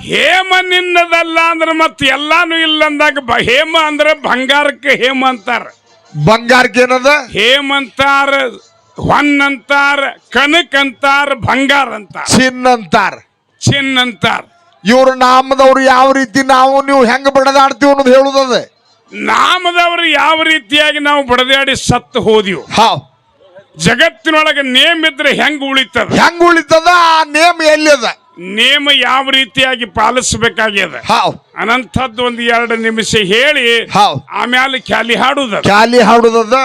ಹೇಮ ನಿನ್ನದಲ್ಲ ಅಂದ್ರೆ ಮತ್ತೆ ಎಲ್ಲಾನು ಇಲ್ಲ ಅಂದಾಗ ಬ- ಹೇಮ ಅಂದ್ರೆ ಬಂಗಾರಕ್ಕೆ ಹೇಮ ಅಂತಾರ. ಬಂಗಾರಕ್ಕೆ ಏನದ? ಹೇಮ ಅಂತಾರ ಹೊನ್ ಅಂತಾರ ಕನಕ್ ಅಂತಾರ ಬಂಗಾರ ಅಂತಾರ. ಚಿನ್ನ ಅಂತಾರ. ಚಿನ್ನ ಅಂತಾರ. ಇವ್ರ ನಾಮದವ್ರು ಯಾವ ರೀತಿ ನಾವು ನೀವು ಹೆಂಗ್ ಬಡದಾಡ್ತೀವಿ ಅನ್ನೋದು ಹೇಳುದದ. ನಾಮದವರು ಯಾವ ರೀತಿಯಾಗಿ ನಾವು ಬಡದಾಡಿ ಸತ್ತು ಹೋದಿವು ಹಾ. ಜಗತ್ತಿನೊಳಗೆ ನೇಮ್ ಇದ್ರೆ ಹೆಂಗ್ ಉಳಿತದ? ಹೆಂಗ್ ಉಳಿತದ? ಆ ನೇಮ ಎಲ್ಲಿ ಅದ ನೇಮ ಯಾವ ರೀತಿಯಾಗಿ ಪಾಲಿಸಬೇಕಾಗ್ಯದ? ಹಾವ್ ಅನಂತದ್ದು ಒಂದು ಎರಡು ನಿಮಿಷ ಹೇಳಿ ಹಾವ್ ಆಮೇಲೆ ಖ್ಯಾಲಿ ಹಾಡುದ ಕ್ಯಾಲಿ ಹಾಡುದದ?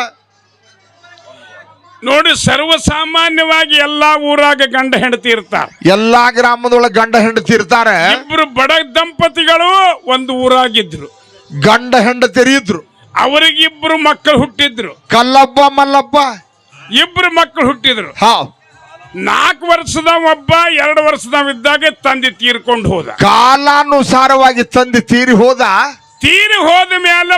ನೋಡಿ ಸರ್ವಸಾಮಾನ್ಯವಾಗಿ ಎಲ್ಲಾ ಊರಾಗ ಗಂಡ ಹೆಂಡತಿ ಇರ್ತಾರೆ. ಎಲ್ಲಾ ಗ್ರಾಮದೊಳಗೆ ಗಂಡ ಹೆಂಡತಿ ಇರ್ತಾರೆ. ಇಬ್ರು ಬಡ ದಂಪತಿಗಳು ಒಂದು ಊರಾಗಿದ್ರು. ಗಂಡ ಹೆಂಡತಿ ಇದ್ರು. ಅವರಿಗಿಬ್ರು ಮಕ್ಕಳು ಹುಟ್ಟಿದ್ರು. ಕಲ್ಲಪ್ಪ ಮಲ್ಲಪ್ಪ. ಇಬ್ರು ಮಕ್ಕಳು ಹುಟ್ಟಿದ್ರು. ಹಾ. ನಾಲ್ಕು ವರ್ಷದ ಒಬ್ಬ ಎರಡು ವರ್ಷದವ ಇದ್ದಾಗ ತಂದೆ ತೀರ್ಕೊಂಡು ಹೋದ. ಕಾಲಾನುಸಾರವಾಗಿ ತಂದೆ ತೀರಿ ಹೋದ. ತೀರಿ ಹೋದ ಮೇಲೆ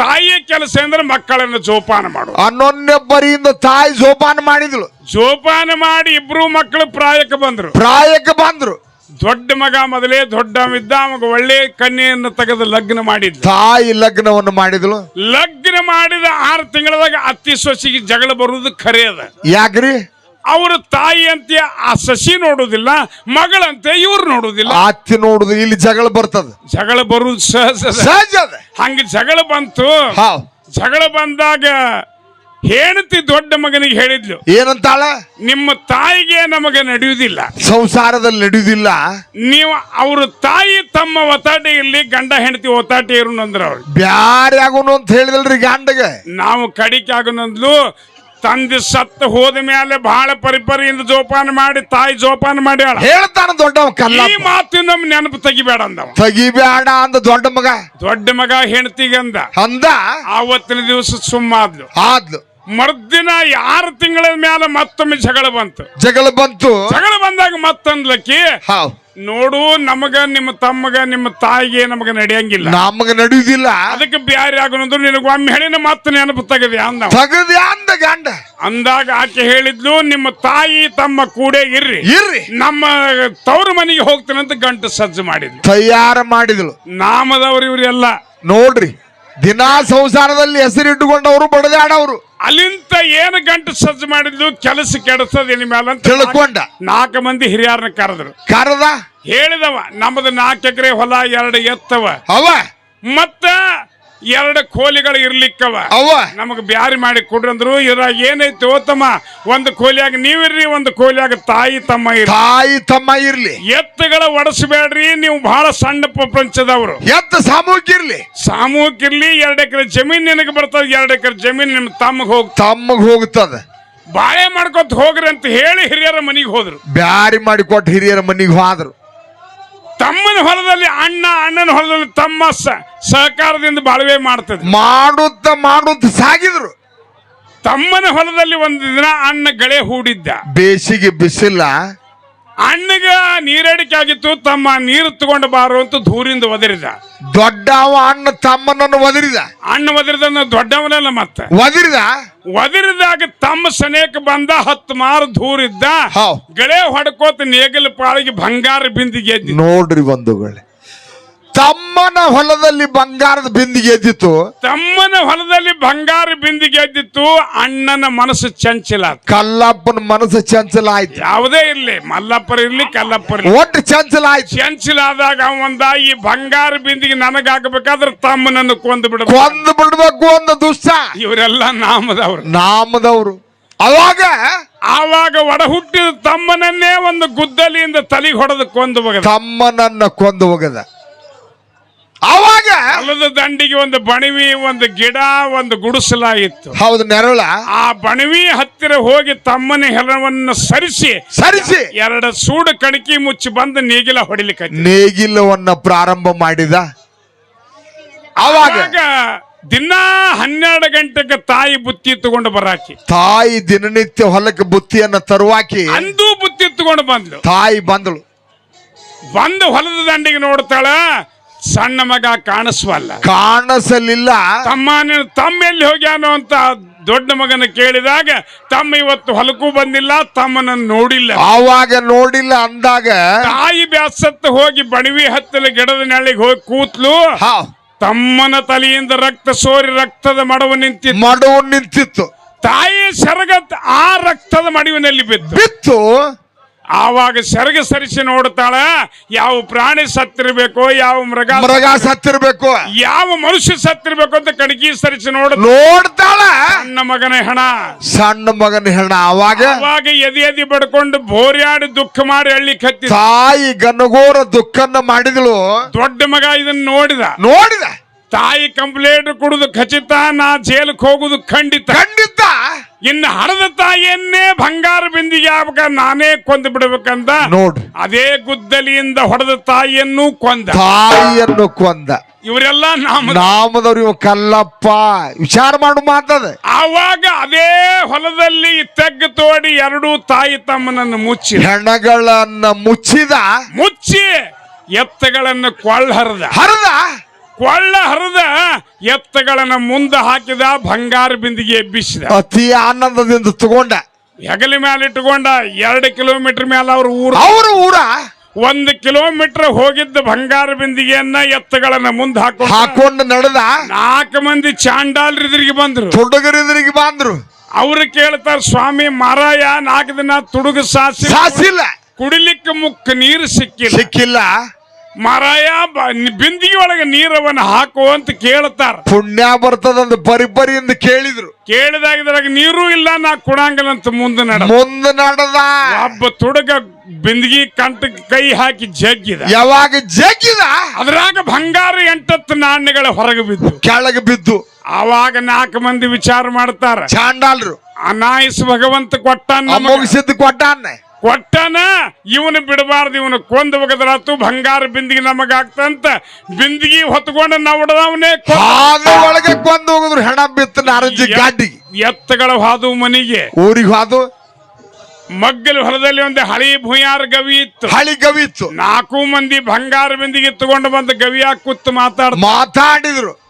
ತಾಯಿಯ ಕೆಲಸ ಅಂದ್ರೆ ಮಕ್ಕಳನ್ನು ಜೋಪಾನ ಮಾಡು. ಅನ್ನೊನ್ನೆ ಬರಿಯಿಂದ ತಾಯಿ ಜೋಪಾನ ಮಾಡಿದ್ಳು. ಜೋಪಾನ ಮಾಡಿ ಇಬ್ರು ಮಕ್ಕಳು ಪ್ರಾಯಕ್ಕೆ ಬಂದ್ರು. ಪ್ರಾಯಕ್ಕೆ ಬಂದ್ರು. ದೊಡ್ಡ ಮಗ ಮೊದಲೇ ದೊಡ್ಡವಿದ್ದ ಅವಾಗ ಒಳ್ಳೆ ಕನ್ಯೆಯನ್ನು ತೆಗೆದು ಲಗ್ನ ಮಾಡಿದ್ದ ತಾಯಿ ಲಗ್ನವನ್ನು ಮಾಡಿದ್ಲು ಲಗ್ನ ಮಾಡಿದ ಆರು ತಿಂಗಳದಾಗ ಅತ್ತಿ ಸೊಸಿಗೆ ಜಗಳ ಬರುವುದು ಖರೆ ಅದ. ಯಾಕ್ರಿ? ಅವ್ರ ತಾಯಿ ಅಂತ ಆ ಸಸಿ ನೋಡುವುದಿಲ್ಲ ಮಗಳಂತೆ ಇವ್ರು ನೋಡುವುದಿಲ್ಲ. ಆತಿ ನೋಡುದು ಇಲ್ಲಿ ಜಗಳ ಬರ್ತದ. ಜಗಳ ಬರುದು ಸಹಜ. ಸಹಜ ಅದ. ಹಂಗ ಜಗಳ ಬಂತು. ಹಾವ್ ಜಗಳ ಬಂದಾಗ ಹೆಂಡತಿ ದೊಡ್ಡ ಮಗನಿಗೆ ಹೇಳಿದ್ಲು ಏನಂತಾಳ? ನಿಮ್ಮ ತಾಯಿಗೆ ನಮಗೆ ನಡೆಯುವುದಿಲ್ಲ. ಸಂಸಾರದಲ್ಲಿ ನಡೆಯುವುದಿಲ್ಲ. ನೀವು ಅವ್ರ ತಾಯಿ ತಮ್ಮ ಒತ್ತಾಟ ಇಲ್ಲಿ ಗಂಡ ಹೆಂಡತಿ ಒತ್ತಾಟೆ ಇರು ಅಂದ್ರ ಅವ್ರು ಬ್ಯಾರೆ ಆಗೋನು ಅಂತ ಹೇಳಿದಲ್ರಿ ಗಂಡಗೆ. ನಾವು ಕಡಿಕೆ ಆಗೋನಂದ್ಲು ತಂದೆ ಸತ್ತ ಹೋದ ಮೇಲೆ ಬಹಳ ಪರಿಪರಿಯಿಂದ ಜೋಪಾನ ಮಾಡಿ ತಾಯಿ ಜೋಪಾನ ಮಾಡ್ಯಾಳ. ಹೇಳ್ತಾನ ದೊಡ್ಡವ ಕಲ್ಲ. ಈ ಮಾತು ನಮ್ ನೆನಪು ತೆಗಿಬೇಡ ಅಂದವ ತೆಗಿಬ್ಯಾಡ ಅಂದ ದೊಡ್ಡ ಮಗ. ದೊಡ್ಡ ಮಗ ಹೆಂಡತಿಗಂದ ಅಂದ. ಆವತ್ತಿನ ದಿವಸ ಸುಮ್ಮಾದ್ಲು ಆದ್ಲು. ಮರ್ದಿನ ಆರು ತಿಂಗಳ ಮೇಲೆ ಮತ್ತೊಮ್ಮೆ ಜಗಳ ಬಂತು? ಜಗಳ ಬಂತು. ಜಗಳ ಬಂದಾಗ ಮತ್ತೊಂದ್ಲಕ್ಕಿ ಹಾವ್ ನೋಡು ನಮಗ ನಿಮ್ಮ ತಮ್ಮಗ ನಿಮ್ಮ ತಾಯಿಗೆ ನಮಗ ನಡೆಯಂಗಿಲ್ಲ. ನಮಗ ನಡೆಯುದಿಲ್ಲ. ಅದಕ್ಕೆ ಬ್ಯಾರೆ ಆಗೋನಂದ್ರು ನಿನಗೆ ಒಮ್ಮೆ ಹೇಳಿನ ಮತ್ತೆ ನೆನಪು ತೆಗದೆ ಅಂದ ತಗದ್ಯಾ ಅಂದ ಗಂಡ. ಅಂದಾಗ ಆಕೆ ಹೇಳಿದ್ಲು ನಿಮ್ಮ ತಾಯಿ ತಮ್ಮ ಕೂಡೆ ಇರ್ರಿ. ಇರ್ರಿ. ನಮ್ಮ ತವ್ರ ಮನೆಗೆ ಹೋಗ್ತಾನಂತ ಗಂಟು ಸಜ್ಜು ಮಾಡಿದ್ಲು. ತಯಾರ ಮಾಡಿದ್ಲು. ನಾಮದವ್ರು ಇವ್ರೆಲ್ಲ ನೋಡ್ರಿ. ದಿನಾ ಸಂಸಾರದಲ್ಲಿ ಹೆಸರಿಟ್ಟುಕೊಂಡವರು ಬಡದಾಡವರು. ಅಲ್ಲಿಂತ ಏನು ಗಂಟು ಸಜ್ಜು ಮಾಡಿದ್ಲು ಕೆಲಸ ಕೆಡಿಸೋದು ಇನ್ ಮೇಲೆ ಅಂತ ತಿಳ್ಕೊಂಡ. ನಾಲ್ಕು ಮಂದಿ ಹಿರಿಯರನ್ನ ಕರೆದ್ರು. ಕರೆದ? ಹೇಳಿದವ ನಮ್ಮದು ನಾಲ್ಕು ಎಕರೆ ಹೊಲ ಎರಡು ಎತ್ತವ. ಅವ? ಮತ್ತ ಎರಡು ಕೋಲಿಗಳು ಇರ್ಲಿಕ್ಕವ. ಅವ ನಮಗ್ ಬ್ಯಾರಿ ಮಾಡಿ ಕೊಡ್ರಂದ್ರು ಇದ್ರ ಇದ್ರಾಗ ಏನೈತಿ ಓತಮ್ಮ ಒಂದು ಕೋಲಿಯಾಗ ನೀವಿರ್ರಿ ಒಂದು ಕೋಲಿಯಾಗ ತಾಯಿ ತಮ್ಮ ಇರ್ರಿ. ತಾಯಿ ತಮ್ಮ ಇರ್ಲಿ. ಎತ್ತುಗಳ ಒಡಸ್ಬೇಡ್ರಿ ನೀವು ಬಹಳ ಸಣ್ಣ ಪ್ರಪಂಚದವರು. ಎತ್ತ ಸಾಮೂಹಿಕ ಇರ್ಲಿ. ಸಾಮೂಹಿಕ ಇರ್ಲಿ ಎರಡು ಎಕರೆ ಜಮೀನ್ ನಿನಗೆ ಬರ್ತದ ಎರಡು ಎಕರೆ ಜಮೀನ್ ನಿಮ್ ತಮ್ಮಗ್ ಹೋಗ್ ತಮ್ಮಗ್ ಹೋಗ್ತದ. ಬಾಳೆ ಮಾಡ್ಕೊತ ಹೋಗ್ರಿ ಅಂತ ಹೇಳಿ ಹಿರಿಯರ ಮನೆಗೆ ಹೋದ್ರು. ಬ್ಯಾರಿ ಮಾಡಿ ಕೊಟ್ಟು ಹಿರಿಯರ ಮನೆಗೆ ಹೋದ್ರು. ತಮ್ಮನ ಹೊಲದಲ್ಲಿ ಅಣ್ಣ ಅಣ್ಣನ ಹೊಲದಲ್ಲಿ ತಮ್ಮ ಸಹಕಾರದಿಂದ ಬಾಳ್ವೆ ಮಾಡ್ತದೆ. ಮಾಡುತ್ತ ಮಾಡುತ್ತ ಸಾಗಿದ್ರು. ತಮ್ಮನ ಹೊಲದಲ್ಲಿ ಒಂದು ದಿನ ಅಣ್ಣ ಗಳೆ ಹೂಡಿದ್ದ. ಬೇಸಿಗೆ ಬಿಸಿಲ್ಲ ಅಣ್ಣಗ ನೀರಡಿಕೆ ಆಗಿತ್ತು ತಮ್ಮ ನೀರು ತಗೊಂಡು ಬಾರು ಅಂತ ದೂರಿಂದ ಒದರಿದ. ದೊಡ್ಡವ ಅಣ್ಣ ತಮ್ಮನನ್ನು ಒದರಿದ. ಅಣ್ಣ ಒದರಿದ ದೊಡ್ಡವನಲ್ಲ ಮತ್ತೆ. ಒದರಿದ? ಒದರಿದಾಗ ತಮ್ಮ ಸನೇಕ ಬಂದ ಹತ್ತು ಮಾರು ದೂರಿದ್ದ ಗಳೇ ಗಳೆ ಹೊಡ್ಕೋತ ನೇಗಲ ಪಾಳಿಗೆ ಬಂಗಾರ ಬಿಂದಿಗೆ ನೋಡ್ರಿ ಬಂಧುಗಳೇ. ತಮ್ಮನ ಹೊಲದಲ್ಲಿ ಬಂಗಾರದ ಬಿಂದಿಗೆ ಎದ್ದಿತ್ತು. ತಮ್ಮನ ಹೊಲದಲ್ಲಿ ಬಂಗಾರ ಬಿಂದಿಗೆ ಎದ್ದಿತ್ತು ಅಣ್ಣನ ಮನಸ್ಸು ಚಂಚಲ ಆತು. ಕಲ್ಲಪ್ಪನ ಮನಸ್ಸು ಚಂಚಲ ಆಯ್ತು. ಯಾವುದೇ ಇರ್ಲಿ ಮಲ್ಲಪ್ಪರ ಇರ್ಲಿ ಕಲ್ಲಪ್ಪರ್ ಇರ್ಲಿ. ಒಟ್ಟು ಚಂಚಲ ಆಯ್ತು. ಚಂಚಲ ಆದಾಗ ಅವಂದ ಈ ಬಂಗಾರ ಬಿಂದಿಗೆ ನನಗಾಗಬೇಕಾದ್ರೆ ತಮ್ಮನನ್ನು ಕೊಂದು ಬಿಡಬೇಕು. ಕೊಂದು ಬಿಡ್ಬೇಕು ಒಂದು ದುಷ್ಟ. ಇವರೆಲ್ಲ ನಾಮದವ್ರು. ನಾಮದವರು. ಅವಾಗ ಆವಾಗ ಒಡ ಹುಟ್ಟಿದ ತಮ್ಮನನ್ನೇ ಒಂದು ಗುದ್ದಲಿಯಿಂದ ತಲೆಗೆ ಹೊಡೆದು ಕೊಂದು ಹೋಗದ. ತಮ್ಮನನ್ನ ಕೊಂದು ಹೋಗದ. ಅವಾಗ ಹೊಲದ ದಂಡಿಗೆ ಒಂದು ಬಣವಿ ಒಂದು ಗಿಡ ಒಂದು ಗುಡಿಸಲಾಗಿತ್ತು. ಹೌದು ನೆರಳ. ಆ ಬಣವಿ ಹತ್ತಿರ ಹೋಗಿ ತಮ್ಮನ ಹೆಲವನ್ನು ಸರಿಸಿ ಸರಿಸಿ. ಎರಡು ಸೂಡು ಕಣಕಿ ಮುಚ್ಚಿ ಬಂದು ನೇಗಿಲ ಹೊಡಿಲಿಕ್ಕೆ ನೇಗಿಲವನ್ನ ಪ್ರಾರಂಭ ಮಾಡಿದ? ಅವಾಗ ದಿನ ಹನ್ನೆರಡು ಗಂಟೆಗೆ ತಾಯಿ ಬುತ್ತಿ ತಗೊಂಡು ಬರಾಕಿ. ತಾಯಿ ದಿನನಿತ್ಯ ಹೊಲಕ್ಕೆ ಬುತ್ತಿಯನ್ನ ತರುವಾಕಿ ಅಂದೂ ಬುತ್ತಿ ತಗೊಂಡು ಬಂದ್ಲು. ತಾಯಿ ಬಂದಳು. ಬಂದು ಹೊಲದ ದಂಡಿಗೆ ನೋಡ್ತಾಳ ಸಣ್ಣ ಮಗ ಕಾಣಿಸ್ವಲ್ಲ ಕಾಣಿಸಲಿಲ್ಲ. ತಮ್ಮ ತಮ್ಮ ಎಲ್ಲಿ ಹೋಗ್ಯಾನೋ ಅಂತ ದೊಡ್ಡ ಮಗನ ಕೇಳಿದಾಗ ತಮ್ಮ ಇವತ್ತು ಹೊಲಕ್ಕೂ ಬಂದಿಲ್ಲ ತಮ್ಮನ ನೋಡಿಲ್ಲ. ಆವಾಗ ನೋಡಿಲ್ಲ ಅಂದಾಗ ತಾಯಿ ಬ್ಯಾಸತ್ತ ಹೋಗಿ ಬಣವಿ ಹತ್ತಲ ಗಿಡದ ನೆಳಿಗೆ ಹೋಗಿ ಕೂತ್ಲು ತಮ್ಮನ ತಲೆಯಿಂದ ರಕ್ತ ಸೋರಿ ರಕ್ತದ ಮಡವು ನಿಂತಿತ್ತು. ಮಡವು ನಿಂತಿತ್ತು. ತಾಯಿ ಸರಗತ್ ಆ ರಕ್ತದ ಮಡಿವಿನಲ್ಲಿ ಬಿತ್ತು. ಬಿತ್ತು. ಆವಾಗ ಸೆರಗ ಸರಿಸಿ ನೋಡ್ತಾಳ ಯಾವ ಪ್ರಾಣಿ ಸತ್ತಿರ್ಬೇಕು ಯಾವ ಮೃಗ ಮೃಗ ಸತ್ತಿರ್ಬೇಕು. ಯಾವ ಮನುಷ್ಯ ಸತ್ತಿರ್ಬೇಕು ಅಂತ ಕಣಕಿ ಸರಿಸಿ ನೋಡ. ನೋಡ್ತಾಳ. ಸಣ್ಣ ಮಗನ ಹೆಣ. ಸಣ್ಣ ಮಗನ ಹೆಣ. ಅವಾಗ ಅವಾಗ ಎದಿ ಎದಿ ಬಡ್ಕೊಂಡು ಬೋರ್ಯಾಡಿ ದುಃಖ ಮಾಡಿ ಹಳ್ಳಿ ಕತ್ತಿ ತಾಯಿ ಗನಗೋರ ದುಃಖನ್ನ ಮಾಡಿದಳು ದೊಡ್ಡ ಮಗ ಇದನ್ನ ನೋಡಿದ. ನೋಡಿದ. ತಾಯಿ ಕಂಪ್ಲೇಂಟ್ ಕುಡಿದು ಖಚಿತ ನಾ ಜೈಲಕ್ಕೆ ಹೋಗುದು ಖಂಡಿತ. ಖಂಡಿತ. ಇನ್ನು ಹಣದ ತಾಯಿಯನ್ನೇ ಬಂಗಾರ ಬಿಂದಿಗೆ ಆಗ್ಬೇಕ ನಾನೇ ಕೊಂದು ಬಿಡ್ಬೇಕಂದ ನೋಡ್ರಿ ಅದೇ ಗುದ್ದಲಿಯಿಂದ ಹೊಡೆದ ತಾಯಿಯನ್ನು ಕೊಂದ. ತಾಯಿಯನ್ನು ಕೊಂದ. ಇವರೆಲ್ಲ ನಾಮ ನಾಮದವ್ರು ಇವ ಕಲ್ಲಪ್ಪ. ವಿಚಾರ ಮಾಡು ಮಾತದ. ಆವಾಗ ಅದೇ ಹೊಲದಲ್ಲಿ ತೆಗ್ಗು ತೋಡಿ ಎರಡೂ ತಾಯಿ ತಮ್ಮನನ್ನು ಮುಚ್ಚಿ ಹೆಣಗಳನ್ನ ಮುಚ್ಚಿದ. ಮುಚ್ಚಿ ಎತ್ತಗಳನ್ನು ಕೊಳ್ಳ ಹರಿದ. ಹರಿದ. ಕೊಳ್ಳ ಹರಿದ ಎತ್ತಗಳನ್ನ ಮುಂದೆ ಹಾಕಿದ ಬಂಗಾರ ಬಿಂದಿಗೆ ಎಬ್ಬಿಸಿದ. ಅತಿ ಆನಂದದಿಂದ ತಗೊಂಡ. ಹೆಗಲಿ ಮೇಲೆ ಇಟ್ಟುಕೊಂಡ ಎರಡು ಕಿಲೋಮೀಟರ್ ಮೇಲೆ ಅವ್ರ ಊರು. ಅವ್ರ ಊರ? ಒಂದು ಕಿಲೋಮೀಟರ್ ಹೋಗಿದ್ದ ಬಂಗಾರ ಬಿಂದಿಗೆಯನ್ನ ಎತ್ತಗಳನ್ನ ಮುಂದೆ ಹಾಕೊಂಡು. ಹಾಕೊಂಡು ನಡೆದ. ನಾಲ್ಕು ಮಂದಿ ಚಾಂಡಾಲ್ರಿದ್ರಿಗೆ ಬಂದ್ರು. ತುಡುಗರಿದ್ರಿಗೆ ಬಂದ್ರು. ಅವ್ರು ಕೇಳ್ತಾರ ಸ್ವಾಮಿ ಮಾರಾಯ ನಾಲ್ಕು ದಿನ ತುಡುಗ ಸಾಸಿ ಸಾಸಿಲ್ಲ. ಕುಡಿಲಿಕ್ಕೆ ಮುಕ್ಕ ನೀರು ಸಿಕ್ಕಿಲ್ಲ. ಸಿಕ್ಕಿಲ್ಲ. ಮಾರಾಯ ಬಿಂದಿಗೆ ಒಳಗೆ ನೀರವನ್ನ ಹಾಕು ಅಂತ ಕೇಳ್ತಾರ. ಪುಣ್ಯ ಬರ್ತದಂದು ಪರಿ ಎಂದು ಕೇಳಿದ್ರು. ಕೇಳಿದಾಗ ಇದ್ರಾಗ ನೀರು ಇಲ್ಲ ನಾ ಕುಡಂಗಿಲ್ಲ ಅಂತ ಮುಂದೆ ನಡ ಮುಂದೆ ನಡೆದ. ಒಬ್ಬ ತುಡಗ ಬಿಂದಿಗೆ ಕಂಟ ಕೈ ಹಾಕಿ ಜಗ್ಗಿದ. ಯಾವಾಗ ಜಗ್ಗಿದ? ಅದ್ರಾಗ ಬಂಗಾರ ಎಂಟತ್ತು ನಾಣ್ಯಗಳ ಹೊರಗೆ ಬಿದ್ದು. ಕೆಳಗೆ ಬಿದ್ದು. ಆವಾಗ ನಾಲ್ಕು ಮಂದಿ ವಿಚಾರ ಮಾಡ್ತಾರ. ಚಾಂಡಾಲ್ರು. ಅನಾಯಿಸ್ ಭಗವಂತ ಕೊಟ್ಟಾನ ನಮಗ. ಮುಗಿಸಿದ್ದು ಕೊಟ್ಟಾನೆ. ಕೊಟ್ಟನ ಇವನು ಬಿಡಬಾರ್ದು ಇವನು ಕೊಂದು ಒಗದ್ರಾತು ಬಂಗಾರ ಬಿಂದಿಗೆ ನಮಗಾಗ್ತಂತ. ಬಿಂದಿಗೆ ಹೊತ್ಕೊಂಡು ನವಡದವನೇ ಒಳಗೆ ಕೊಂದು ಹೋಗಿದ್ರು ಹೆಣ ಬಿತ್ತ ನಾರಂಜಿ ಗಾಡಿ ಎತ್ತಗಳ ಹಾದು ಮನೆಗೆ. ಊರಿಗೆ ಹಾದು? ಮಗ್ಗಲು ಹೊಲದಲ್ಲಿ ಒಂದು ಹಳಿ ಭೂಯಾರ್ ಗವಿ ಇತ್ತು. ಹಳಿ ಗವಿ ಇತ್ತು. ನಾಲ್ಕು ಮಂದಿ ಬಂಗಾರ ಬಿಂದಿಗೆ ತಗೊಂಡು ಬಂದು ಗವಿಯಾಗಿ ಕೂತು ಮಾತಾಡ್ತ ಮಾತಾಡಿದ್ರು.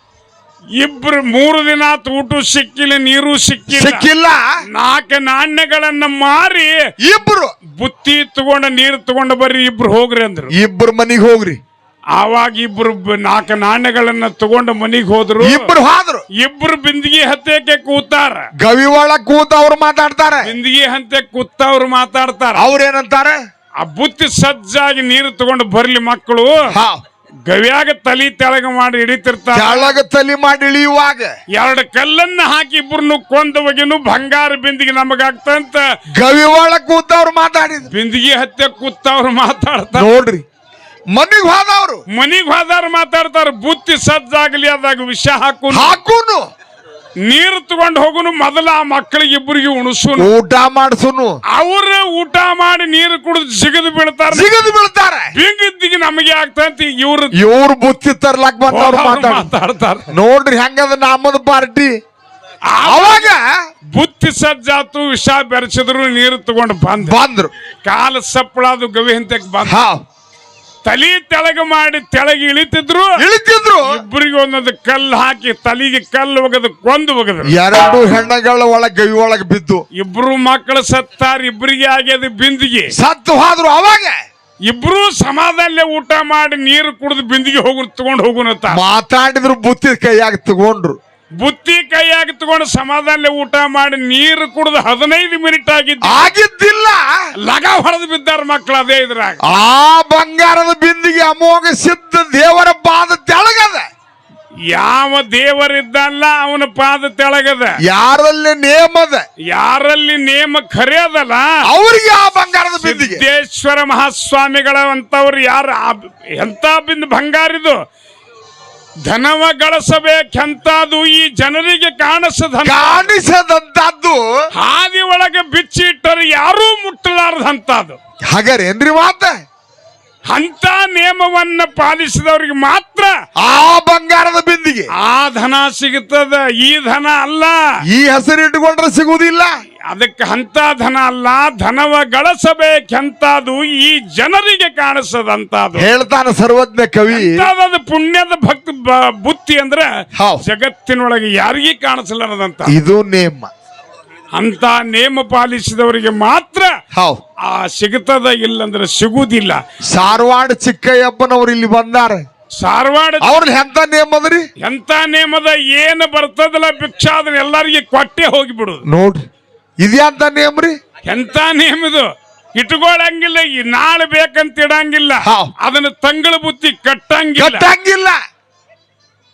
ಇಬ್ರು ಮೂರು ದಿನ ಊಟ ಸಿಕ್ಕಿಲ್ಲ ನೀರು ಸಿಕ್ಕಿಲ್ಲ. ಸಿಕ್ಕಿಲ್ಲ. ನಾಲ್ಕು ನಾಣ್ಯಗಳನ್ನ ಮಾರಿ ಇಬ್ರು. ಬುತ್ತಿ ತಗೊಂಡ ನೀರು ತಗೊಂಡ ಬರ್ರಿ ಇಬ್ರು ಹೋಗ್ರಿ ಅಂದ್ರು. ಇಬ್ರು ಮನಿಗ್ ಹೋಗ್ರಿ. ಆವಾಗ ಇಬ್ರು ನಾಲ್ಕು ನಾಣ್ಯಗಳನ್ನ ತಗೊಂಡು ಮನಿಗ್ ಹೋದ್ರು. ಇಬ್ರು ಹೋದ್ರು. ಇಬ್ರು ಬಿಂದಿಗೆ ಹತ್ಯಕ್ಕೆ ಕೂತಾರ. ಗವಿ ಒಳಗ್ ಕೂತ ಅವ್ರು ಮಾತಾಡ್ತಾರೆ. ಬಿಂದಿಗೆ ಹಂತೆ ಕೂತವ್ರು ಮಾತಾಡ್ತಾರ. ಅವ್ರೇನಂತಾರೆ? ಆ ಬುತ್ತಿ ಸಜ್ಜಾಗಿ ನೀರು ತಗೊಂಡು ಬರ್ಲಿ ಮಕ್ಕಳು. ಗವ್ಯಾಗ ತಲಿ ತೆಳಗ ಮಾಡಿ ಹಿಡಿತಿರ್ತಾರ. ತೆಳಗ ತಲಿ ಮಾಡಿ ಇಳಿಯುವಾಗ ಎರಡು ಕಲ್ಲನ್ನ ಹಾಕಿ ಇಬ್ರನ್ನು ಕೊಂದ ಬಗೆನು ಬಂಗಾರ ಬಿಂದಿಗೆ ನಮಗಾಗ್ತಂತ. ಗವಿ ಒಳಗ ಕೂತವ್ರು ಮಾತಾಡಿದ್ರು. ಬಿಂದಿಗೆ ಹತ್ಯೆ ಕೂತವ್ರು ಮಾತಾಡ್ತಾರೆ. ನೋಡ್ರಿ ಮನಿಗ್ ಹೋದವ್ರು. ಮನಿಗ್ ಹೋದವ್ರು ಮಾತಾಡ್ತಾರ. ಬುತ್ತಿ ಸಜ್ಜಾಗ್ಲಿ ಅದಾಗ ವಿಷ ಹಾಕು ಹಾಕೂನು. ನೀರು ತಗೊಂಡು ಹೋಗುನು ಮೊದಲ ಆ ಮಕ್ಕಳಿಗೆ ಇಬ್ಬರಿಗೆ ಉಣಸುನು. ಊಟ ಮಾಡಿಸುನು. ಅವ್ರ ಊಟ ಮಾಡಿ ನೀರು ಕುಡಿದು ಸಿಗದು ಬೀಳ್ತಾರೆ. ಸಿಗದು ಬೀಳ್ತಾರೆ. ಹಿಂಗಿದ್ದಿಗೆ ನಮಗೆ ಆಗ್ತಂತ ಇವ್ರು ಇವ್ರು ಬುತ್ತಿ ತರ್ಲಾಕ್ ಬಂದವ್ರು ಮಾತಾಡ್ತಾರೆ. ನೋಡ್ರಿ ಹೆಂಗದ ನಮ್ಮದು ಪಾರ್ಟಿ. ಅವಾಗ ಬುತ್ತಿ ಸಜ್ಜಾತು ವಿಷ ಬೆರೆಸಿದ್ರು ನೀರು ತಗೊಂಡು ಬಂದ್. ಬಂದ್ರು. ಕಾಲ ಸಪ್ಪಳಾದು ಗವಿ ಹಂತಕ್ ಬಂದ. ತಲಿ ತೆಳಗ ಮಾಡಿ ತೆಳಗೆ ಇಳಿತಿದ್ರು. ಇಳಿತಿದ್ರು. ಇಬ್ಬರಿಗೆ ಒಂದೊಂದು ಕಲ್ಲು ಹಾಕಿ ತಲಿಗೆ ಕಲ್ಲು ಒಗದು ಕೊಂದು ಒಗದ್ರು. ಎರಡು ಹೆಣ್ಣಗಳ ಒಳಗೆ ಒಳಗೆ ಬಿದ್ದು. ಇಬ್ರು ಮಕ್ಕಳು ಸತ್ತಾರ ಇಬ್ಬರಿಗೆ ಆಗ್ಯದ ಬಿಂದಿಗೆ. ಸತ್ತು ಹಾದ್ರು ಅವಾಗ. ಇಬ್ರು ಸಮಾಧಾನಲೆ ಊಟ ಮಾಡಿ ನೀರು ಕುಡಿದು ಬಿಂದಿಗೆ ಹೋಗ್ರು ತಗೊಂಡು ಹೋಗುನತ್ತ ಮಾತಾಡಿದ್ರು ಬುತ್ತಿ ಕೈಯಾಗ ತಗೊಂಡ್ರು. ಬುತ್ತಿ ಕೈಯಾಗಿ ತಗೊಂಡು ಸಮಾಧಾನ ಊಟ ಮಾಡಿ ನೀರು ಕುಡಿದು ಹದಿನೈದು ಮಿನಿಟ್ ಆಗಿದ್ದು. ಆಗಿದ್ದಿಲ್ಲ. ಲಗ ಹೊಡೆದು ಬಿದ್ದಾರ ಮಕ್ಕಳು ಅದೇ ಇದ್ರಾಗ. ಆ ಬಂಗಾರದ ಬಿಂದಿಗೆ ಅಮೋಘ ಸಿದ್ಧ ದೇವರ ಪಾದ ತೆಳಗದ. ಯಾವ ದೇವರಿದ್ದಲ್ಲ ಅವನ ಪಾದ ತೆಳಗದ. ಯಾರಲ್ಲಿ ನೇಮದ? ಯಾರಲ್ಲಿ ನೇಮ ಖರೆಯದಲ್ಲ ಅವ್ರಿಗೆ ಆ ಬಂಗಾರದ ಬಿಂದಿಗೆ. ಸಿದ್ದೇಶ್ವರ ಮಹಾಸ್ವಾಮಿಗಳ ಅಂತವ್ರು ಯಾರು? ಎಂತ ಬಿಂದು ಬಂಗಾರಿದು? ಧನವ ಗಳಿಸಬೇಕೆಂತಾದು ಈ ಜನರಿಗೆ ಕಾಣಿಸದ ಕಾಣಿಸದಂತದ್ದು. ಹಾದಿ ಒಳಗೆ ಬಿಚ್ಚಿಟ್ಟರು ಯಾರೂ ಮುಟ್ಟಲಾರದಂತದು ಹಾಗಾರೇನ್ರಿ ಮಾತ? ಅಂತ ನಿಯಮವನ್ನ ಪಾಲಿಸಿದವರಿಗೆ ಮಾತ್ರ ಆ ಬಂಗಾರದ ಬಿಂದಿಗೆ. ಆ ಧನ ಸಿಗುತ್ತದ ಈ ಧನ ಅಲ್ಲ. ಈ ಹೆಸರು ಇಟ್ಟುಕೊಂಡ್ರೆ ಸಿಗುವುದಿಲ್ಲ. ಅದಕ್ಕೆ ಅಂತ ಧನ ಅಲ್ಲ ಧನವ ಗಳಿಸಬೇಕೆಂತಾದು ಈ ಜನರಿಗೆ ಕಾಣಿಸದಂತದು ಹೇಳ್ತಾನೆ ಸರ್ವಜ್ಞ ಕವಿ. ಅದು ಪುಣ್ಯದ ಭಕ್ತ ಬುತ್ತಿ ಅಂದ್ರೆ. ಜಗತ್ತಿನೊಳಗೆ ಯಾರಿಗೂ ಕಾಣಿಸಲಾರದಂತ ಇದು ನೇಮ. ಅಂತ ನೇಮ ಪಾಲಿಸಿದವರಿಗೆ ಮಾತ್ರ ಆ ಸಿಗತದ ಇಲ್ಲಂದ್ರೆ ಸಿಗುವುದಿಲ್ಲ. ಸಾರವಾಡ ಚಿಕ್ಕಯ್ಯಪ್ಪನವರು ಇಲ್ಲಿ ಬಂದಾರೆ. ಸಾರವಾಡ ಅವ್ರಲ್ಲಿ ಎಂತ ನೇಮದ್ರಿ ಎಂತ ನೇಮದ ಏನು ಬರ್ತದಲ್ಲ ಭಿಕ್ಷಾ ಅದನ್ನ ಎಲ್ಲರಿಗೆ ಕೊಟ್ಟೆ ಹೋಗಿಬಿಡುದು. ನೋಡ್ರಿ. ಇದ್ಯಾಂತ ನೇಮ್ ರೀ? ಎಂತ ನೇಮಿದು ಇಟ್ಕೊಳಂಗಿಲ್ಲ ಈ ನಾಳೆ ಬೇಕಂತ ಇಡಂಗಿಲ್ಲ. ಅದನ್ನ ತಂಗಳ ಬುತ್ತಿ ಕಟ್ಟಂಗಿಲ್ಲ. ಕಟ್ಟಂಗಿಲ್ಲ.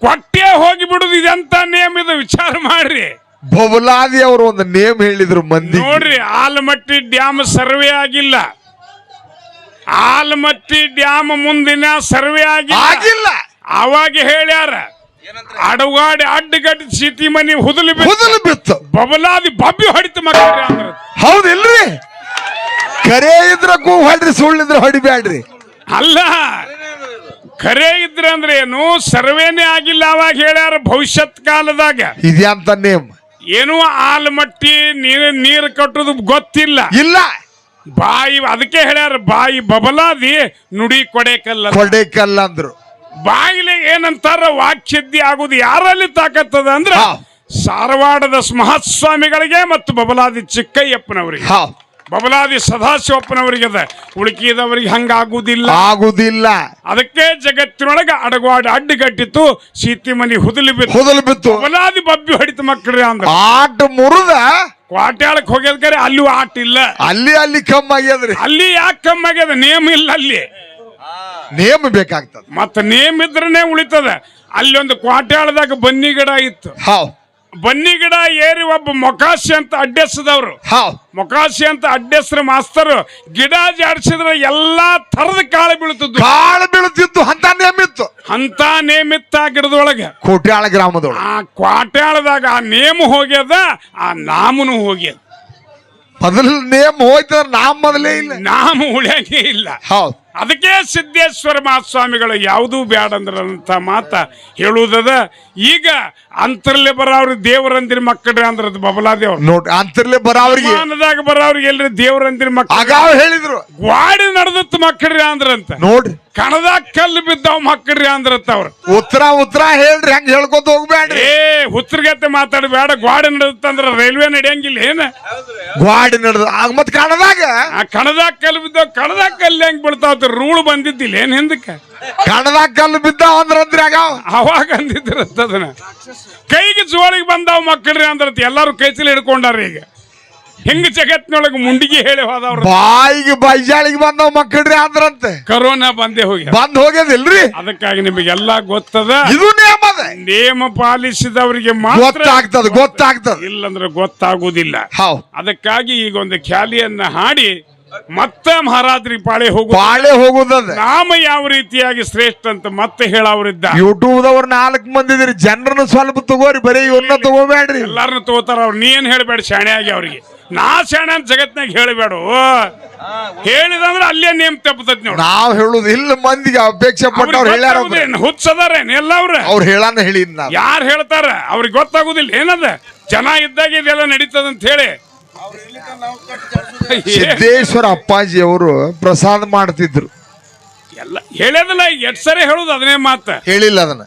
ಕೊಟ್ಟೆ ಹೋಗಿಬಿಡುದು ಇದೆಂತ ನೇಮ್ ಇದು? ವಿಚಾರ ಮಾಡ್ರಿ. ಬಬಲಾದಿ ಅವರು ಒಂದು ನೇಮ್ ಹೇಳಿದ್ರು ಮಂದಿ. ನೋಡ್ರಿ ಆಲಮಟ್ಟಿ ಡ್ಯಾಮ್ ಸರ್ವೆ ಆಗಿಲ್ಲ. ಆಲಮಟ್ಟಿ ಡ್ಯಾಮ್ ಮುಂದಿನ ಸರ್ವೆ ಆಗಿಲ್ಲ. ಆಗಿಲ್ಲ. ಅವಾಗ ಹೇಳ್ಯಾರ ಅಡಗಾಡಿ ಅಡ್ಡಗಟ್ಟಿ ಸಿಟಿ ಮನಿ ಹುದಲಿ ಬಿತ್ತು. ಮೊದಲು ಬಿತ್ತು ಬಬಲಾದಿ ಬಬ್ಬಿ ಹೊಡಿತು ಮಕ್ಕಳ್ರಿ ಅಂದ್ರ. ಹೌದಿಲ್ರಿ? ಕರೆ ಇದ್ರ ಕೂ ಹೊಡ್ರಿ ಸುಳ್ಳಿದ್ರ ಹೊಡಿಬ್ಯಾಡ್ರಿ. ಅಲ್ಲ ಖರೆ ಇದ್ರ ಅಂದ್ರೆ ಏನು? ಸರ್ವೇನೆ ಆಗಿಲ್ಲ ಅವಾಗ ಹೇಳ್ಯಾರ ಭವಿಷ್ಯತ್ ಕಾಲದಾಗ. ಇದ್ಯಾಂತ ನೇಮ್? ಏನು ಆಲ್ಮಟ್ಟಿ ನೀರು ನೀರು ಕಟ್ಟೋದು ಗೊತ್ತಿಲ್ಲ. ಇಲ್ಲ. ಬಾಯಿ ಅದಕ್ಕೆ ಹೇಳ್ಯಾರ ಬಾಯಿ ಬಬಲಾದಿ ನುಡಿ ಕೊಡೆಕಲ್ಲ ಕೊಡೇಕಲ್ಲ ಅಂದ್ರು. ಬಾಯಿಲೆ ಏನಂತಾರ ವಾಕ್ಸಿದ್ಧಿ ಆಗುದು ಯಾರಲ್ಲಿ ತಾಕತ್ತದ ಅಂದ್ರೆ ಸಾರವಾಡದ ಮಹಾಸ್ವಾಮಿಗಳಿಗೆ ಮತ್ತು ಬಬಲಾದಿ ಚಿಕ್ಕಯ್ಯಪ್ಪನವರಿಗೆ. ಬಬಲಾದಿ ಸದಾಶಿವಪ್ಪನವರಿಗೆ ಅದ. ಉಳುಕಿದವರಿಗೆ ಹಂಗಾಗುವುದಿಲ್ಲ ಆಗುದಿಲ್ಲ. ಅದಕ್ಕೆ ಜಗತ್ತಿನೊಳಗೆ ಅಡಗವಾಡ ಅಡ್ಡುಗಟ್ಟಿತ್ತು ಸೀತಿ ಮನಿ ಹುದಲಿ ಬಿತ್ತು. ಹುದಲು ಬಿತ್ತು. ಬಬಲಾದಿ ಬಬ್ಬಿ ಹೊಡಿತು ಮಕ್ಕಳ್ರಿ ಅಂದ್ರ. ಆಟ ಮುರಿದ? ಕ್ವಾಟ್ಯಾಳಕ್ ಹೋಗ್ಯದ್ಕರೆ ಅಲ್ಲೂ ಆಟ ಇಲ್ಲ. ಅಲ್ಲಿ ಅಲ್ಲಿ ಕಮ್ಮಿ ಆಗ್ಯದ್ರಿ. ಅಲ್ಲಿ ಯಾಕೆ ಕಮ್ಮಿ ಆಗ್ಯದ? ನೇಮ್ ಇಲ್ಲ ಅಲ್ಲಿ. ನೇಮ ಬೇಕಾಗ್ತದೆ. ಮತ್ತ ನೇಮ್ ಇದ್ರನೇ ಉಳಿತದ. ಅಲ್ಲಿ ಒಂದು ಕ್ವಾಟ್ಯಾಳದಾಗ ಬನ್ನಿ ಗಿಡ ಇತ್ತು. ಹಾವ್. ಬನ್ನಿ ಗಿಡ ಏರಿ ಒಬ್ಬ ಮೊಕಾಶಿ ಅಂತ ಅಡ್ಡೆಸದವ್ರು. ಹಾವ್. ಮೊಕಾಶಿ ಅಂತ ಅಡ್ಡೆಸ್ರ ಮಾಸ್ತರು ಗಿಡ ಜಾಡಿಸಿದ್ರೆ ಎಲ್ಲಾ ತರದ ಕಾಳು ಬೀಳ್ತಿದ್ವು. ಕಾಳು ಬೀಳುತ್ತಿತ್ತು ಅಂತ ನೇಮಿತ್ತು ಅಂತ ನೇಮಿತ್ತ ಗಿಡದೊಳಗೆ. ಕೋಟ್ಯಾಳ ಗ್ರಾಮದೊಳಗೆ. ಆ ಕ್ವಾಟ್ಯಾಳದಾಗ ಆ ನೇಮ್ ಹೋಗ್ಯದ ಆ ನಾಮನು ಹೋಗ್ಯದ. ಮೊದಲ ನೇಮ್ ಹೋಯ್ತದ ನಾಮ್ ಮೊದಲೇ ಇಲ್ಲ. ನಾಮ ಉಳಿಯಂಗೆ ಇಲ್ಲ. ಹೌದ್ ಅದಕ್ಕೆ ಸಿದ್ದೇಶ್ವರ ಮಹಾಸ್ವಾಮಿಗಳು ಯಾವುದೂ ಬ್ಯಾಡ ಅಂದ್ರಂತ ಮಾತ ಹೇಳುವುದದ. ಈಗ ಅಂತರ್ಲೆ ಬರೋರು ದೇವರಂದಿನ ಮಕ್ಕಳ್ರಿ ಅಂದ್ರದ್ ಬಬಲಾದೇವ್ ನೋಡ್ರಿ ಅಂತರ್ಲೆ ಬರೋರಿಗೆ ಮಾನದಾಗ ಬರೋರಿಗೆ ಎಲ್ರಿ ದೇವರಂದಿನ ಮಕ್ಕಳು ಆಗಾವ್ ಹೇಳಿದ್ರು. ಗ್ವಾಡಿ ನಡೆದತ್ ಮಕ್ಕಳ್ರಿ ಅಂದ್ರಂತ. ನೋಡ್ರಿ. ಕಣದಾಗ ಕಲ್ಲು ಬಿದ್ದಾವ್ ಮಕ್ಕಳ್ರಿ ಅಂದ್ರತ್ತ ಅವ್ರ. ಉತ್ತರ ಉತ್ತರ ಹೇಳ್ರಿ ಹಂಗ ಹೇಳ್ಕೊತ ಹೋಗ್ಬೇಡ್ರಿ ಏ ಉತ್ತರಗತ್ತೆ ಮಾತಾಡಿ ಬೇಡ ಗ್ವಾಡಿ ನಡೆದತ್ತಂದ್ರ ರೈಲ್ವೆ ನಡೆಯಂಗಿಲ್ಲ ಏನ? ಗ್ವಾಡಿ ನಡೆದ ಆಗ ಮತ್ ಕಣದಾಗ. ಆ ಕಣದಾಗ ಕಲ್ಲು ಬಿದ್ದಾವ್ ಕಣದಾಗ ಕಲ್ಲು ಹೆಂಗ್ ಬೀಳ್ತಾವ ರೂಳು ಬಂದಿದ್ದಿಲ್ಲ ಏನ್ ಹಿಂದಕ್ಕೆ? ಕಣದಾಗ ಕಲ್ಲು ಬಿದ್ದ ಅಂದ್ರಂದ್ರಿ ಆಗಾವ್ ಅವಾಗ ಅಂದಿದ್ದಿರತ್ತ ಅದನ್ನ. ಕೈಗೆ ಜೋಳಿಗೆ ಬಂದಾವ್ ಮಕ್ಕಳ್ರಿ ಅಂದ್ರತ್ ಎಲ್ಲಾರು ಕೈಸಲಿ ಹಿಡ್ಕೊಂಡಾರ ಈಗ. ಹೆಂಗ ಜಗತ್ತಿನೊಳಗೆ ಮುಂಡಿಗೆ ಹೇಳಿ ಹೋದವ್ರು. ಬಾಯಿಗೆ ಬೈಜಾಳಿಗೆ ಬಂದವ್ ಮಕ್ಕಳ್ರಿ ಅಂದ್ರಂತೆ ಕರೋನಾ ಬಂದೇ ಹೋಗಿ ಬಂದ್ ಹೋಗ್ಯದಿಲ್ರಿ? ಅದಕ್ಕಾಗಿ ನಿಮಗೆಲ್ಲ ಗೊತ್ತದ? ಇದು ನಿಯಮ ಅದ. ನೇಮ ಪಾಲಿಸಿದವರಿಗೆ ಮಾತ್ರ ಗೊತ್ತಾಗ್ತದ ಗೊತ್ತಾಗ್ತದ. ಇಲ್ಲಂದ್ರೆ ಗೊತ್ತಾಗುವುದಿಲ್ಲ. ಅದಕ್ಕಾಗಿ ಈಗ ಒಂದು ಖ್ಯಾಲಿಯನ್ನ ಹಾಡಿ ಮತ್ತೆ ಮಹಾರಾಜ್ರಿ ಪಾಳೆ ಹೋಗು ಬಾಳೆ ಹೋಗುದದ. ನಾಮ ಯಾವ ರೀತಿಯಾಗಿ ಶ್ರೇಷ್ಠ ಅಂತ ಮತ್ತೆ ಹೇಳವ್ರಿದ್ದ? ಯೂಟ್ಯೂಬ್ ದವ್ರ ನಾಲ್ಕು ಮಂದಿ ಜನರನ್ನು ಜನರನ್ನ ಸ್ವಲ್ಪ ತಗೋರಿ ಬರೀ ಇವನ್ನ ತಗೋಬೇಡ್ರಿ. ಎಲ್ಲಾರನ್ನ ತಗೋತಾರ ಅವ್ರು. ನೀ ಏನ್ ಹೇಳ್ಬೇಡ ಶಾಣೆ ಆಗಿ ಅವ್ರಿಗೆ? ನಾ ಶಾಣೆ ಅಂತ ಜಗತ್ನಾಗ ಹೇಳಬೇಡ. ಹೇಳಿದಂದ್ರೆ ಅಲ್ಲೇ ನೇಮ್ ತಪ್ಪತೈತಿ ನೋಡಿ. ನಾವ್ ಹೇಳುದು ಇಲ್ಲ ಮಂದಿಗೆ ಅಪೇಕ್ಷೆ ಪಟ್ಟವ್ರು ಹೇಳ್ಯಾರ ಒಬ್ರು. ಹುಚ್ಚದಾರೇನ್? ಎಲ್ಲ ಅವ್ರ ಅವ್ರು ಹೇಳಾನ ಹೇಳಿದ್ ನಾವು ಯಾರು ಹೇಳ್ತಾರ? ಅವ್ರಿಗೆ ಗೊತ್ತಾಗುದಿಲ್ಲ ಏನದ? ಜನ ಇದ್ದಾಗ ಇದೆಲ್ಲ ನಡೀತದಂತ ಹೇಳಿ. ಸಿದ್ದೇಶ್ವರ ಅಪ್ಪಾಜಿ ಅವರು ಪ್ರಸಾದ ಮಾಡ್ತಿದ್ರು. ಎಲ್ಲ ಹೇಳೋದಲ್ಲ ಎಷ್ಟ್ ಸರಿ ಹೇಳುದು ಅದನ್ನೇ ಮಾತ. ಹೇಳಿಲ್ಲ ಅದನ್ನ.